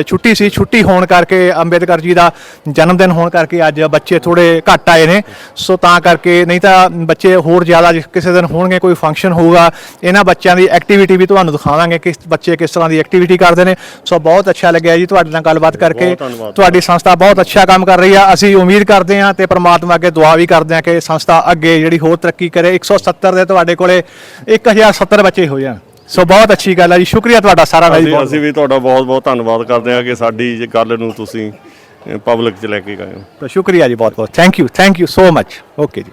ਛੁੱਟੀ ਸੀ ਛੁੱਟੀ ਹੋਣ ਕਰਕੇ ਅੰਬੇਦਕਰ ਜੀ ਦਾ ਜਨਮ ਦਿਨ ਹੋਣ ਕਰਕੇ ਅੱਜ ਬੱਚੇ ਥੋੜੇ ਘੱਟ ਆਏ ਨੇ। ਸੋ ਤਾਂ ਕਰਕੇ ਨਹੀਂ ਤਾਂ ਬੱਚੇ ਹੋਰ ਜ਼ਿਆਦਾ ਕਿਸੇ ਦਿਨ ਹੋਣਗੇ ਕੋਈ ਫੰਕਸ਼ਨ ਹੋਊਗਾ ਇਹਨਾਂ ਬੱਚਿਆਂ ਦੀ ਐਕਟੀਵਿਟੀ ਵੀ ਤੁਹਾਨੂੰ ਦਿਖਾਵਾਂਗੇ ਕਿ ਬੱਚੇ ਕਿਸ ਤਰ੍ਹਾਂ ਦੀ ਐਕਟੀਵਿਟੀ ਕਰਦੇ ਨੇ। ਸੋ ਬਹੁਤ ਅੱਛਾ ਲੱਗਿਆ ਜੀ ਤੁਹਾਡੇ ਨਾਲ ਗੱਲਬਾਤ ਕਰਕੇ। ਤੁਹਾਡੀ ਸੰਸਥਾ ਬਹੁਤ ਅੱਛਾ ਕੰਮ ਕਰ ਰਹੀ ਆ। ਅਸੀਂ ਉਮੀਦ ਕਰਦੇ ਹਾਂ ਤੇ ਪ੍ਰਮਾਤਮਾ ਅੱਗੇ ਦੁਆ ਵੀ ਕਰਦੇ ਹਾਂ ਕਿ ਸੰਸਥਾ ਅੱਗੇ ਜਿਹੜੀ ਹੋਰ ਤਰੱਕੀ ਕਰੇ। 170 ਦੇ ਤੁਹਾਡੇ ਕੋਲੇ 1070 ਬੱਚੇ ਹੋ ਜਾਣ ਸੋ ਬਹੁਤ ਅੱਛੀ ਗੱਲ ਹੈ ਜੀ। ਸ਼ੁਕਰੀਆ ਤੁਹਾਡਾ ਸਾਰਾ ਦਾ ਜੀ ਅਸੀਂ ਬਹੁਤ ਅਸੀਂ ਵੀ ਤੁਹਾਡਾ ਬਹੁਤ ਬਹੁਤ ਧੰਨਵਾਦ ਕਰਦੇ ਹਾਂ ਕਿ ਸਾਡੀ ਜੇ ਗੱਲ ਨੂੰ ਤੁਸੀਂ ਪਬਲਿਕ 'ਚ ਲੈ ਕੇ ਗਏ ਹੋ। ਤਾਂ ਸ਼ੁਕਰੀਆ ਜੀ ਬਹੁਤ ਬਹੁਤ। Thank you thank you so much okay ਜੀ।